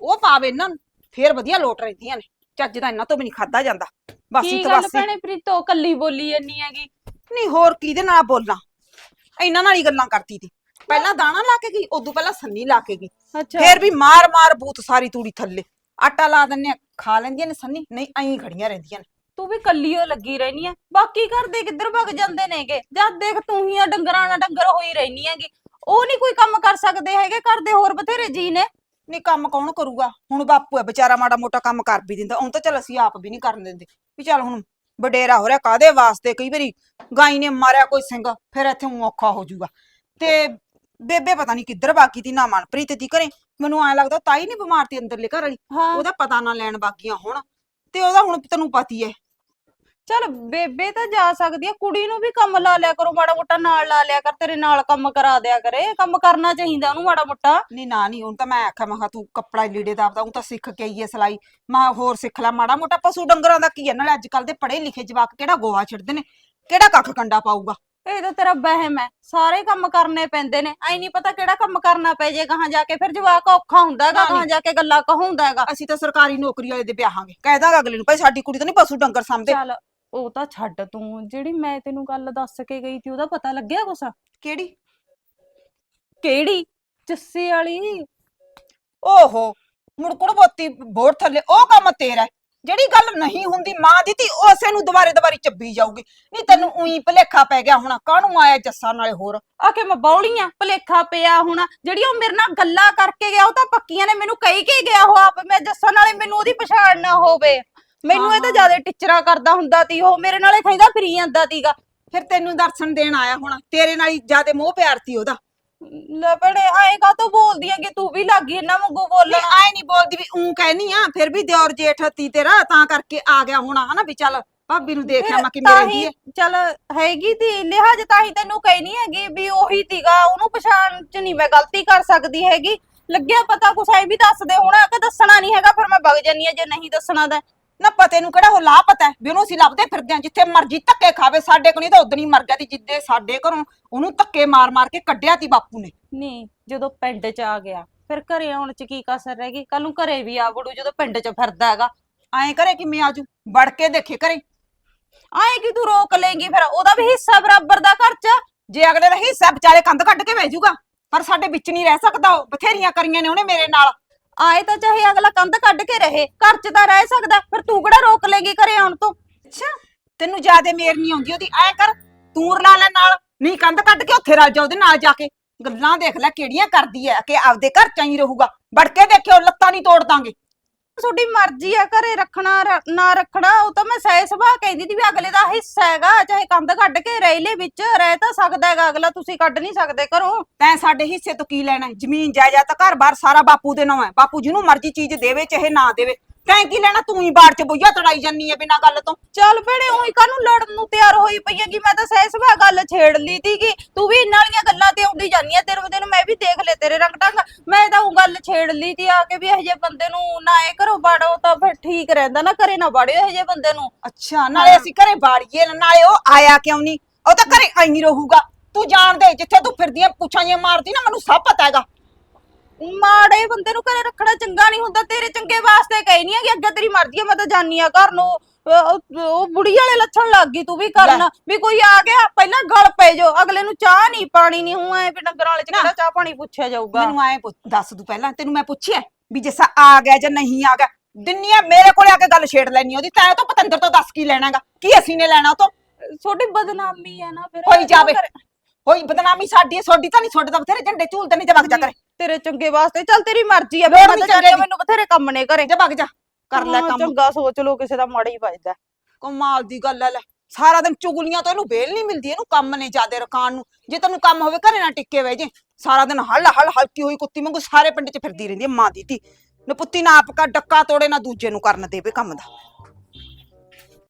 ਉਹ ਪਾਵੇ ਇਹਨਾਂ ਨੂੰ ਫੇਰ ਵਧੀਆ ਲੋਟ ਰਹਿੰਦੀਆਂ ਨੇ। ਚੱਜ ਦਾ ਇਹਨਾਂ ਤੋਂ ਵੀ ਨਹੀਂ ਖਾਦਾ ਜਾਂਦਾ। ਬਾਸੀ ਕੀ ਗੱਲ ਤਬਾਸੀ ਭੈਣੇ ਪ੍ਰੀਤੋ ਕੱਲੀ ਬੋਲੀ ਜੰਨੀ ਹੈਗੀ? ਨਹੀਂ ਹੋਰ ਕਿਹਦੇ ਨਾਲ ਬੋਲਾਂ? ਇਹਨਾਂ ਨਾਲ ਹੀ ਗੱਲਾਂ ਕਰਦੀ ਤੀ। ਪਹਿਲਾਂ ਦਾਣਾ ਲਾ ਕੇ ਗਈ ਉਦੋਂ ਪਹਿਲਾਂ ਸੰਨੀ ਲਾ ਕੇ ਗਈ। ਅੱਛਾ। ਫੇਰ ਵੀ ਮਾਰ ਮਾਰ ਬੂਤ ਸਾਰੀ ਤੂੜੀ ਥੱਲੇ। ਆਟਾ ਲਾ ਦਿੰਨੇ ਆ, ਖਾ ਲੈਂਦੀਆਂ ਨੇ ਸੰਨੀ। ਨਹੀਂ ਐਂ ਖੜੀਆਂ ਰਹਿੰਦੀਆਂ ਨੇ। ਤੂੰ ਵੀ ਕੱਲੀ ਓ ਲੱਗੀ ਰਹਿਨੀ ਆ। ਬਾਕੀ ਘਰ ਦੇ ਕਿੱਧਰ ਭੱਗ ਜਾਂਦੇ ਨੇਗੇ? ਜਦ ਦੇਖ ਤੂੰ ਹੀ ਆ ਡੰਗਰਾਂ ਨਾਲ ਡੰਗਰ ਹੋਈ ਰਹਿਨੀ ਹੈਗੀ। ਉਹ ਨਹੀਂ ਕੋਈ ਕੰਮ ਕਰ ਸਕਦੇ ਹੈਗੇ ਘਰ ਦੇ ਹੋਰ ਬਥੇਰੇ ਜੀ ਨੇ। ਨਹੀਂ ਕੰਮ ਕੌਣ ਕਰੂਗਾ? ਹੁਣ ਬਾਪੂ ਹੈ ਵਿਚਾਰਾ ਮਾੜਾ ਮੋਟਾ ਕੰਮ ਕਰ ਵੀ ਦਿੰਦਾ। ਹੁਣ ਤਾਂ ਚਲ ਅਸੀਂ ਆਪ ਵੀ ਨਹੀਂ ਕਰਨ ਦਿੰਦੇ। ਵੀ ਚੱਲ ਹੁਣ ਵਡੇਰਾ ਹੋ ਰਿਹਾ ਕਾਦੇ ਵਾਸਤੇ? ਕਈ ਵਾਰੀ ਗਾਈ ਨੇ ਮਾਰਿਆ ਕੋਈ ਸਿੰਘ ਫਿਰ ਇੱਥੇ ਊਂ ਔਖਾ ਹੋ ਜਾਊਗਾ। ਤੇ ਬੇਬੇ ਪਤਾ ਨਹੀਂ ਕਿੱਧਰ ਬਾਕੀ ਤੀ ਨਾ ਮਨਪ੍ਰੀਤ ਦੀ ਘਰੇ। ਮੈਨੂੰ ਐ ਲੱਗਦਾ ਤਾਈ ਨਹੀਂ ਬਿਮਾਰ ਤੀ ਅੰਦਰਲੇ ਘਰ ਵਾਲੀ। ਹਾਂ। ਉਹਦਾ ਪਤਾ ਨਾ ਲੈਣ ਬਾਗੀਆਂ ਹੁਣ। ਤੇ ਉਹਦਾ ਹੁਣ ਤੈਨੂੰ ਪਤੀ ਹੈ। ਚੱਲ ਬੇਬੇ ਤਾਂ ਜਾ ਸਕਦੀ ਆ ਕੁੜੀ ਨੂੰ ਵੀ ਕੰਮ ਲਾ ਲਿਆ ਕਰੋ ਮਾੜਾ ਮੋਟਾ ਨਾਲ ਲਾ ਲਿਆ ਕਰ ਤੇਰੇ ਨਾਲ ਕੰਮ ਕਰਾ ਦਿਆ ਕਰੇ ਕੰਮ ਕਰਨਾ ਚਾਹੀਦਾ ਉਹਨੂੰ ਮਾੜਾ ਮੋਟਾ। ਨਹੀਂ ਨਾ ਨਹੀਂ ਹੁਣ ਤਾਂ ਮੈਂ ਆਖਿਆ ਮੈਂ ਕਿਹਾ ਤੂੰ ਕੱਪੜਾ ਲੀੜੇ ਦਾ ਆਪਦਾ ਹੁਣ ਤਾਂ ਸਿੱਖ ਕੇ ਆਈ ਹੈ ਸਲਾਈ। ਮੈਂ ਹੋਰ ਸਿੱਖ ਲੈ ਮਾੜਾ ਮੋਟਾ ਪਸ਼ੂ ਡੰਗਰਾਂ ਦਾ ਕੀ ਹੈ ਨਾਲੇ ਅੱਜ ਕੱਲ ਦੇ ਪੜ੍ਹੇ ਲਿਖੇ ਜਵਾਕ ਕਿਹੜਾ ਗੋਹਾ ਛਿੜਦੇ ਨੇ? ਕਿਹੜਾ ਕੱਖ ਕੰਡਾ ਪਾਊਗਾ? ਇਹ ਤਾਂ ਤੇਰਾ ਵਹਿਮ ਹੈ ਸਾਰੇ ਕੰਮ ਕਰਨੇ ਪੈਂਦੇ ਨੇ ਐ ਨਹੀਂ ਪਤਾ ਕਿਹੜਾ ਕੰਮ ਕਰਨਾ ਪੈ ਜੇ ਕਹਾਂ ਜਾ ਕੇ ਫਿਰ ਜਵਾਕ ਔਖਾ ਹੁੰਦਾ ਹੈਗਾ ਕਹਾਂ। ਜਾ ਕੇ ਗੱਲਾਂ ਕਹਾਉਂਦਾ ਹੈਗਾ। ਅਸੀਂ ਤਾਂ ਸਰਕਾਰੀ ਨੌਕਰੀ ਵਾਲੇ ਦੇ ਵਿਆਹਾਂਗੇ ਕਹਿ ਦਾਂਗੇ ਅਗਲੇ ਨੂੰ ਭਾਈ ਸਾਡੀ ਕੁੜੀ ਤਾਂ ਨਹੀਂ ਪਸ਼ੂ ਡੰਗਰ ਸਾਂਭਦੇ। ਚੱਲ ਉਹ ਤਾਂ ਛੱਡ ਤੂੰ ਜਿਹੜੀ ਮੈਂ ਤੈਨੂੰ ਗੱਲ ਦੱਸ ਕੇ ਗਈ ਸੀ ਉਹਦਾ ਪਤਾ ਲੱਗਿਆ ਕੁਛ? ਕਿਹੜੀ? ਕਿਹੜੀ? ਜੱਸੇ ਵਾਲੀ? ਓਹੋ ਮੁੜਕੁੜ ਬੋਤੀ ਬੋੜ ਥੱਲੇ ਉਹ ਕੰਮ ਤੇਰਾ ਹੈ। ਜਿਹੜੀ ਗੱਲ ਨਹੀਂ ਹੁੰਦੀ ਮਾਂ ਦੀ ਤੀ ਉਸੇ ਨੂੰ ਦੁਬਾਰੇ ਦੁਬਾਰੀ ਚੱਬੀ ਜਾਊਗੀ। ਨਹੀਂ ਤੈਨੂੰ ਉਹੀ ਭਲੇਖਾ ਪੈ ਗਿਆ ਹੁਣ ਕਾਹਨੂੰ ਆਇਆ ਜੱਸਾ ਨਾਲੇ ਹੋਰ? ਆਖੇ ਮੈਂ ਬੌਲੀਆਂ ਭਲੇਖਾ ਪਿਆ ਹੁਣ। ਜਿਹੜੀ ਉਹ ਮੇਰੇ ਨਾਲ ਗੱਲਾਂ ਕਰਕੇ ਗਿਆ ਉਹ ਤਾਂ ਪੱਕੀਆਂ ਨੇ ਮੈਨੂੰ ਕਹੀ ਕੇ ਗਿਆ ਉਹ ਆਪ। ਮੈਂ ਦੱਸਣ ਵਾਲੇ ਮੈਨੂੰ ਉਹਦੀ ਪਛਾਣ ਨਾ ਹੋਵੇ। ਮੈਨੂੰ ਇਹ ਤਾਂ। ਜ਼ਿਆਦਾ ਟਿਚਰਾ ਕਰਦਾ ਹੁੰਦਾ ਤੀ ਉਹ ਮੇਰੇ ਨਾਲੇ ਖੈਦਾ ਫਿਰੀ ਜਾਂਦਾ ਤੀਗਾ। ਫਿਰ ਤੈਨੂੰ ਦਰਸ਼ਨ ਦੇਣ ਆਇਆ ਹੁਣ ਤੇਰੇ ਨਾਲ ਹੀ ਜਿਆਦੇ ਮੋਹ ਪਿਆਰ ਸੀ ਉਹਦਾ। ਲੈ ਆਏਗਾ ਤਾਂ ਬੋਲਦੀ ਆ ਕਿ ਤੂੰ ਵੀ ਲੱਗੀ ਇਹਨਾਂ ਵਾਂਗੂ ਬੋਲਣ। ਆਏ ਨਹੀਂ ਬੋਲਦੀ ਵੀ ਉਂ ਕਹਿਨੀ ਆ ਫਿਰ ਵੀ ਦਿਓਰ ਜੇਠ ਤੀ ਤੇਰਾ ਤਾਂ ਕਰਕੇ ਆ ਗਿਆ ਹੋਣਾ ਹਨਾ ਵੀ ਚੱਲ ਭਾਬੀ ਨੂੰ ਦੇਖਿਆ ਮੈਂ ਕਿਵੇਂ ਤਾਂ ਰਹਿੰਦੀ ਹੀ ਹੈ ਚੱਲ ਹੈਗੀ ਤੀ ਲਿਹਾਜ਼ ਤਾਂ ਹੀ ਤੈਨੂੰ ਕਹੀ ਨਹੀਂ ਹੈਗੀ ਵੀ ਉਹੀ ਤੀਗਾ ਉਹਨੂੰ ਪਛਾਣ ਚ ਨਹੀਂ ਮੈਂ ਗਲਤੀ ਕਰ ਸਕਦੀ ਹੈਗੀ। ਲੱਗਿਆ ਪਤਾ ਕੁਛ ਐ ਵੀ ਦੱਸ ਦੇ ਹੁਣ ਕਿ ਦੱਸਣਾ ਨਹੀਂ ਹੈਗਾ ਫਿਰ ਮੈਂ ਵਗ ਜਾਨੀ ਆ ਜੇ ਨਹੀਂ ਦੱਸਣਾ ਤਾਂ। ਨਾ ਪਤੇ ਨੂੰ ਕਿਹੜਾ ਉਹ ਲਾਪਤਾ ਹੈ? ਵੀ ਉਹਨੂੰ ਅਸੀਂ ਲੱਭਦੇ ਫਿਰਦੇ ਆ ਜਿੱਥੇ ਮਰਜ਼ੀ ਧੱਕੇ ਖਾਵੇ ਸਾਡੇ ਕੋਲ ਨਹੀਂ ਤਾਂ ਉਦੋਂ ਹੀ ਮਰ ਗਿਆ ਤੀ ਜਿੱਦੇ ਸਾਡੇ ਘਰੋਂ ਉਹਨੂੰ ਧੱਕੇ ਮਾਰ ਮਾਰ ਕੇ ਕੱਢਿਆ ਤੀ ਬਾਪੂ ਨੇ। ਨਹੀਂ ਜਦੋਂ ਪਿੰਡ ਚ ਆ ਗਿਆ ਫਿਰ ਘਰੇ ਆਉਣ ਚ ਕੀ ਕਸਰ ਰਹਿ ਗਈ? ਕੱਲ ਨੂੰ ਘਰੇ ਵੀ ਆ ਵੜੂ ਜਦੋਂ ਪਿੰਡ ਚ ਫਿਰਦਾ ਹੈਗਾ। ਐਂ ਕਰੇ ਕਿਵੇਂ ਆਜੂ? ਵੜ ਕੇ ਦੇਖੇ ਕਰੇ ਆਏ ਕਿ ਤੂੰ ਰੋਕ ਲੇਂਗੀ ਫਿਰ? ਉਹਦਾ ਵੀ ਹਿੱਸਾ ਬਰਾਬਰ ਦਾ ਘਰ ਚ। ਜੇ ਅਗਲੇ ਦਾ ਹਿੱਸਾ ਵਿਚਾਲੇ ਕੰਧ ਕੱਢ ਕੇ ਭੇਜੂਗਾ ਪਰ ਸਾਡੇ ਵਿੱਚ ਨਹੀਂ ਰਹਿ ਸਕਦਾ ਉਹ। ਬਥੇਰੀਆਂ ਕਰੀਆਂ ਨੇ ਉਹਨੇ ਮੇਰੇ ਨਾਲ। ਆਏ ਤਾਂ ਚਾਹੇ ਅਗਲਾ ਕੰਧ ਕੱਢ ਕੇ ਰਹੇ, ਘਰ ਚ ਤਾਂ ਰਹਿ ਸਕਦਾ, ਫਿਰ ਤੂੰ ਕਿਹੜਾ ਰੋਕ ਲੇਂਗੀ ਘਰੇ ਆਉਣ ਤੋਂ? ਅੱਛਾ, ਤੈਨੂੰ ਜਿਆਦੇ ਮੇਰ ਨਹੀਂ ਆਉਂਦੀ ਉਹਦੀ, ਐ ਕਰ, ਤੂੰ ਲਾ ਲੈ ਨਾਲ, ਨਹੀਂ ਕੰਧ ਕੱਢ ਕੇ ਉੱਥੇ ਰਲ ਜਾ ਉਹਦੇ ਨਾਲ ਜਾ ਕੇ। ਗੱਲਾਂ ਦੇਖ ਲੈ ਕਿਹੜੀਆਂ ਕਰਦੀ ਐ, ਕਿ ਆਪਦੇ ਘਰ ਚ ਹੀ ਰਹੂਗਾ। ਵੜ ਕੇ ਦੇਖਿਓ, ਲੱਤਾਂ ਨਹੀਂ ਤੋੜ ਦਾਂਗੇ। ਤੁਹਾਡੀ ਮਰਜ਼ੀ ਆ, ਘਰੇ ਰੱਖਣਾ, ਰ- ਨਾ ਰੱਖਣਾ, ਉਹ ਤਾਂ ਮੈਂ ਸਹਿ ਸੁਭਾਅ ਕਹਿੰਦੀ ਸੀ ਵੀ ਅਗਲੇ ਦਾ ਹਿੱਸਾ ਹੈਗਾ, ਚਾਹੇ ਕੰਧ ਕੱਢ ਕੇ ਰਹਿ ਰੈਲੇ ਵਿੱਚ, ਰਹਿ ਤਾਂ ਸਕਦਾ ਹੈਗਾ, ਅਗਲਾ ਤੁਸੀਂ ਕੱਢ ਨਹੀਂ ਸਕਦੇ ਘਰੋਂ। ਤੈਂ ਸਾਡੇ ਹਿੱਸੇ ਤੋਂ ਕੀ ਲੈਣਾ ਹੈ? ਜ਼ਮੀਨ, ਜਾਇਦਾਦ ਘਰ-ਬਾਰ ਸਾਰਾ ਬਾਪੂ ਦੇ ਨਾਂ ਹੈ। ਬਾਪੂ ਜਿਹਨੂੰ ਮਰਜ਼ੀ ਚੀਜ਼ ਦੇਵੇ, ਚਾਹੇ ਨਾ ਦੇਵੇ। ਤੈਂ ਕੀ ਲੈਣਾ ਤੂੰ ਹੀ ਬਾੜ ਚ ਬੁਈਆ ਤੜਾਈ ਜੰਨੀ ਐ ਬਿਨਾਂ ਗੱਲ ਤੋਂ। ਚੱਲ ਭੈਣੇ ਉਹੀ ਕਾਹਨੂੰ ਲੜਨ ਨੂੰ ਤਿਆਰ ਹੋਈ ਪਈ ਹੈਗੀ? ਮੈਂ ਤਾਂ ਸਹਿ ਸੁਭਾਅ ਗੱਲ ਛੇੜ ਲਈ ਸੀਗੀ। ਤੂੰ ਵੀ ਇਹਨਾਂ ਵਾਲੀਆਂ ਗੱਲਾਂ ਤੇ ਆਉਂਦੀ ਜਾਂਦੀ ਆ ਤੇਰੇ ਬੰਦੇ ਨੂੰ ਮੈਂ ਵੀ ਦੇਖ ਲੈ ਤੇਰੇ ਰੰਗ ਢੰਗ। ਮੈਂ ਤਾਂ ਉਹ ਗੱਲ ਛੇੜ ਲਈ ਤੀ ਆ ਕੇ ਵੀ ਇਹੋ ਜਿਹੇ ਬੰਦੇ ਨੂੰ ਨਾ ਇਹ ਘਰੋਂ ਬਾੜੋ ਤਾਂ ਫਿਰ ਠੀਕ ਰਹਿੰਦਾ ਨਾ ਘਰੇ ਨਾ ਬਾੜਿਓ ਇਹੋ ਜਿਹੇ ਬੰਦੇ ਨੂੰ। ਅੱਛਾ ਨਾਲੇ ਅਸੀਂ ਘਰੇ ਬਾੜੀਏ ਨਾਲੇ ਉਹ ਆਇਆ ਕਿਉਂ ਨਹੀਂ? ਉਹ ਤਾਂ ਘਰੇ ਆਈ ਨਹੀਂ ਰਹੂਗਾ। ਤੂੰ ਜਾਣਦੇ ਜਿੱਥੇ ਤੂੰ ਫਿਰਦੀਆਂ ਪੁੱਛਾਂ ਜਿਹੀਆਂ ਮਾਰਦੀ ਨਾ ਮੈਨੂੰ ਸਭ ਪਤਾ ਹੈਗਾ। ਮਾੜੇ ਬੰਦੇ ਨੂੰ ਘਰੇ ਰੱਖਣਾ ਚੰਗਾ ਨਹੀਂ ਹੁੰਦਾ ਤੇਰੇ ਚੰਗੇ ਵਾਸਤੇ ਕਹੀ ਨਹੀਂ ਹੈਗੀ ਅੱਗੇ ਤੇਰੀ ਮਰਜ਼ੀ ਆ ਮੈਂ ਤਾਂ ਜਾਨੀ ਆ ਘਰ ਨੂੰ। ਉਹ ਉਹ ਬੁੜੀ ਵਾਲੇ ਲੱਛਣ ਲੱਗ ਗਈ ਤੂੰ ਵੀ ਕਰਨ। ਵੀ ਕੋਈ ਆ ਗਿਆ ਪਹਿਲਾਂ ਗਲ ਪੈ ਜੋ ਅਗਲੇ ਨੂੰ ਚਾਹ ਨਹੀਂ ਪਾਣੀ ਨਹੀਂ ਹੂੰ ਐ ਵੀ ਡੰਗਰਾਂ ਵਾਲੇ ਚ ਕਿਹੜਾ ਚਾਹ ਪਾਣੀ ਪੁੱਛਿਆ ਜਾਊਗਾ। ਮੈਨੂੰ ਐ ਦੱਸ ਤੂੰ ਪਹਿਲਾਂ ਤੈਨੂੰ ਮੈਂ ਪੁੱਛਿਆ ਵੀ ਜਿਸਾ ਆ ਗਿਆ ਜਾਂ ਨਹੀਂ ਆ ਗਿਆ ਦਿੰਨੀਆ ਮੇਰੇ ਕੋਲੇ ਆ ਕੇ ਗੱਲ ਛੇੜ ਲੈਣੀ ਉਹਦੀ ਤੈਂ ਤੋਂ ਪਤੰਦਰ ਤੋਂ ਦੱਸ ਕੀ ਲੈਣਾਗਾ? ਕੀ ਅਸੀਂ ਨੇ ਲੈਣਾ ਉਹ ਤੋਂ ਛੋਟੀ ਬਦਨਾਮੀ ਹੈ ਨਾ ਫਿਰ। ਹੋਈ ਜਾਵੇ। ਹੋਈ ਬਦਨਾਮੀ ਸਾਡੀ ਹੈ, ਤਾਂ ਨਹੀਂ ਛੋਡੇ ਤਾਂ ਬਥੇਰੇ ਝੰਡੇ ਝੂਲਦੇ ਨਹੀਂ ਜਵਾਕ ਜਾ ਕਰੇ। ਤੇਰੇ ਚੰਗੇ ਵਾਸਤੇ ਚੱਲ ਤੇਰੀ ਮਰਜ਼ੀ ਆ ਲੋੜ ਮੈਂ ਨੀ ਤਾਂ ਆ, ਦੀ। ਮੈਨੂੰ ਬਥੇਰੇ ਕੰਮ ਨੇ ਘਰੇ। ਜਾ ਵਗ ਜਾ ਕਰ ਲੈ ਹਾਂ, ਕੰਮ। ਚੰਗਾ ਸੋਚ ਲੋ ਕਿਸੇ ਦਾ ਮਾੜਾ ਹੀ ਵੱਜਦਾ ਕਮਾਲ ਦੀ ਗੱਲ ਹੈ ਲੈ। ਸਾਰਾ ਦਿਨ ਚੁਗਲੀਆਂ ਤੋਂ ਇਹਨੂੰ ਵੇਲ ਨਹੀਂ ਮਿਲਦੀ ਇਹਨੂੰ ਕੰਮ ਨੇ ਜਿਆਦੇ ਰਕਾਨ ਨੂੰ। ਜੇ ਤੈਨੂੰ ਕੰਮ ਹੋਵੇ ਘਰੇ ਨਾ ਟਿੱਕੇ ਬਹਿ ਜੇ। ਸਾਰਾ ਦਿਨ ਹਲ ਹਲ ਹਲਕੀ ਹੋਈ ਕੁੱਤੀ ਵਾਂਗੂ ਸਾਰੇ ਪਿੰਡ 'ਚ ਫਿਰਦੀ ਰਹਿੰਦੀ ਹੈ ਮਾਂ ਦੀ ਧੀ। ਨਪੁੱਤੀ ਨਾ ਆਪ ਕਾ ਡੱਕਾ ਤੋੜੇ ਨਾ ਦੂਜੇ ਨੂੰ ਕਰਨ ਦੇਵੇ ਕੰਮ ਦਾ।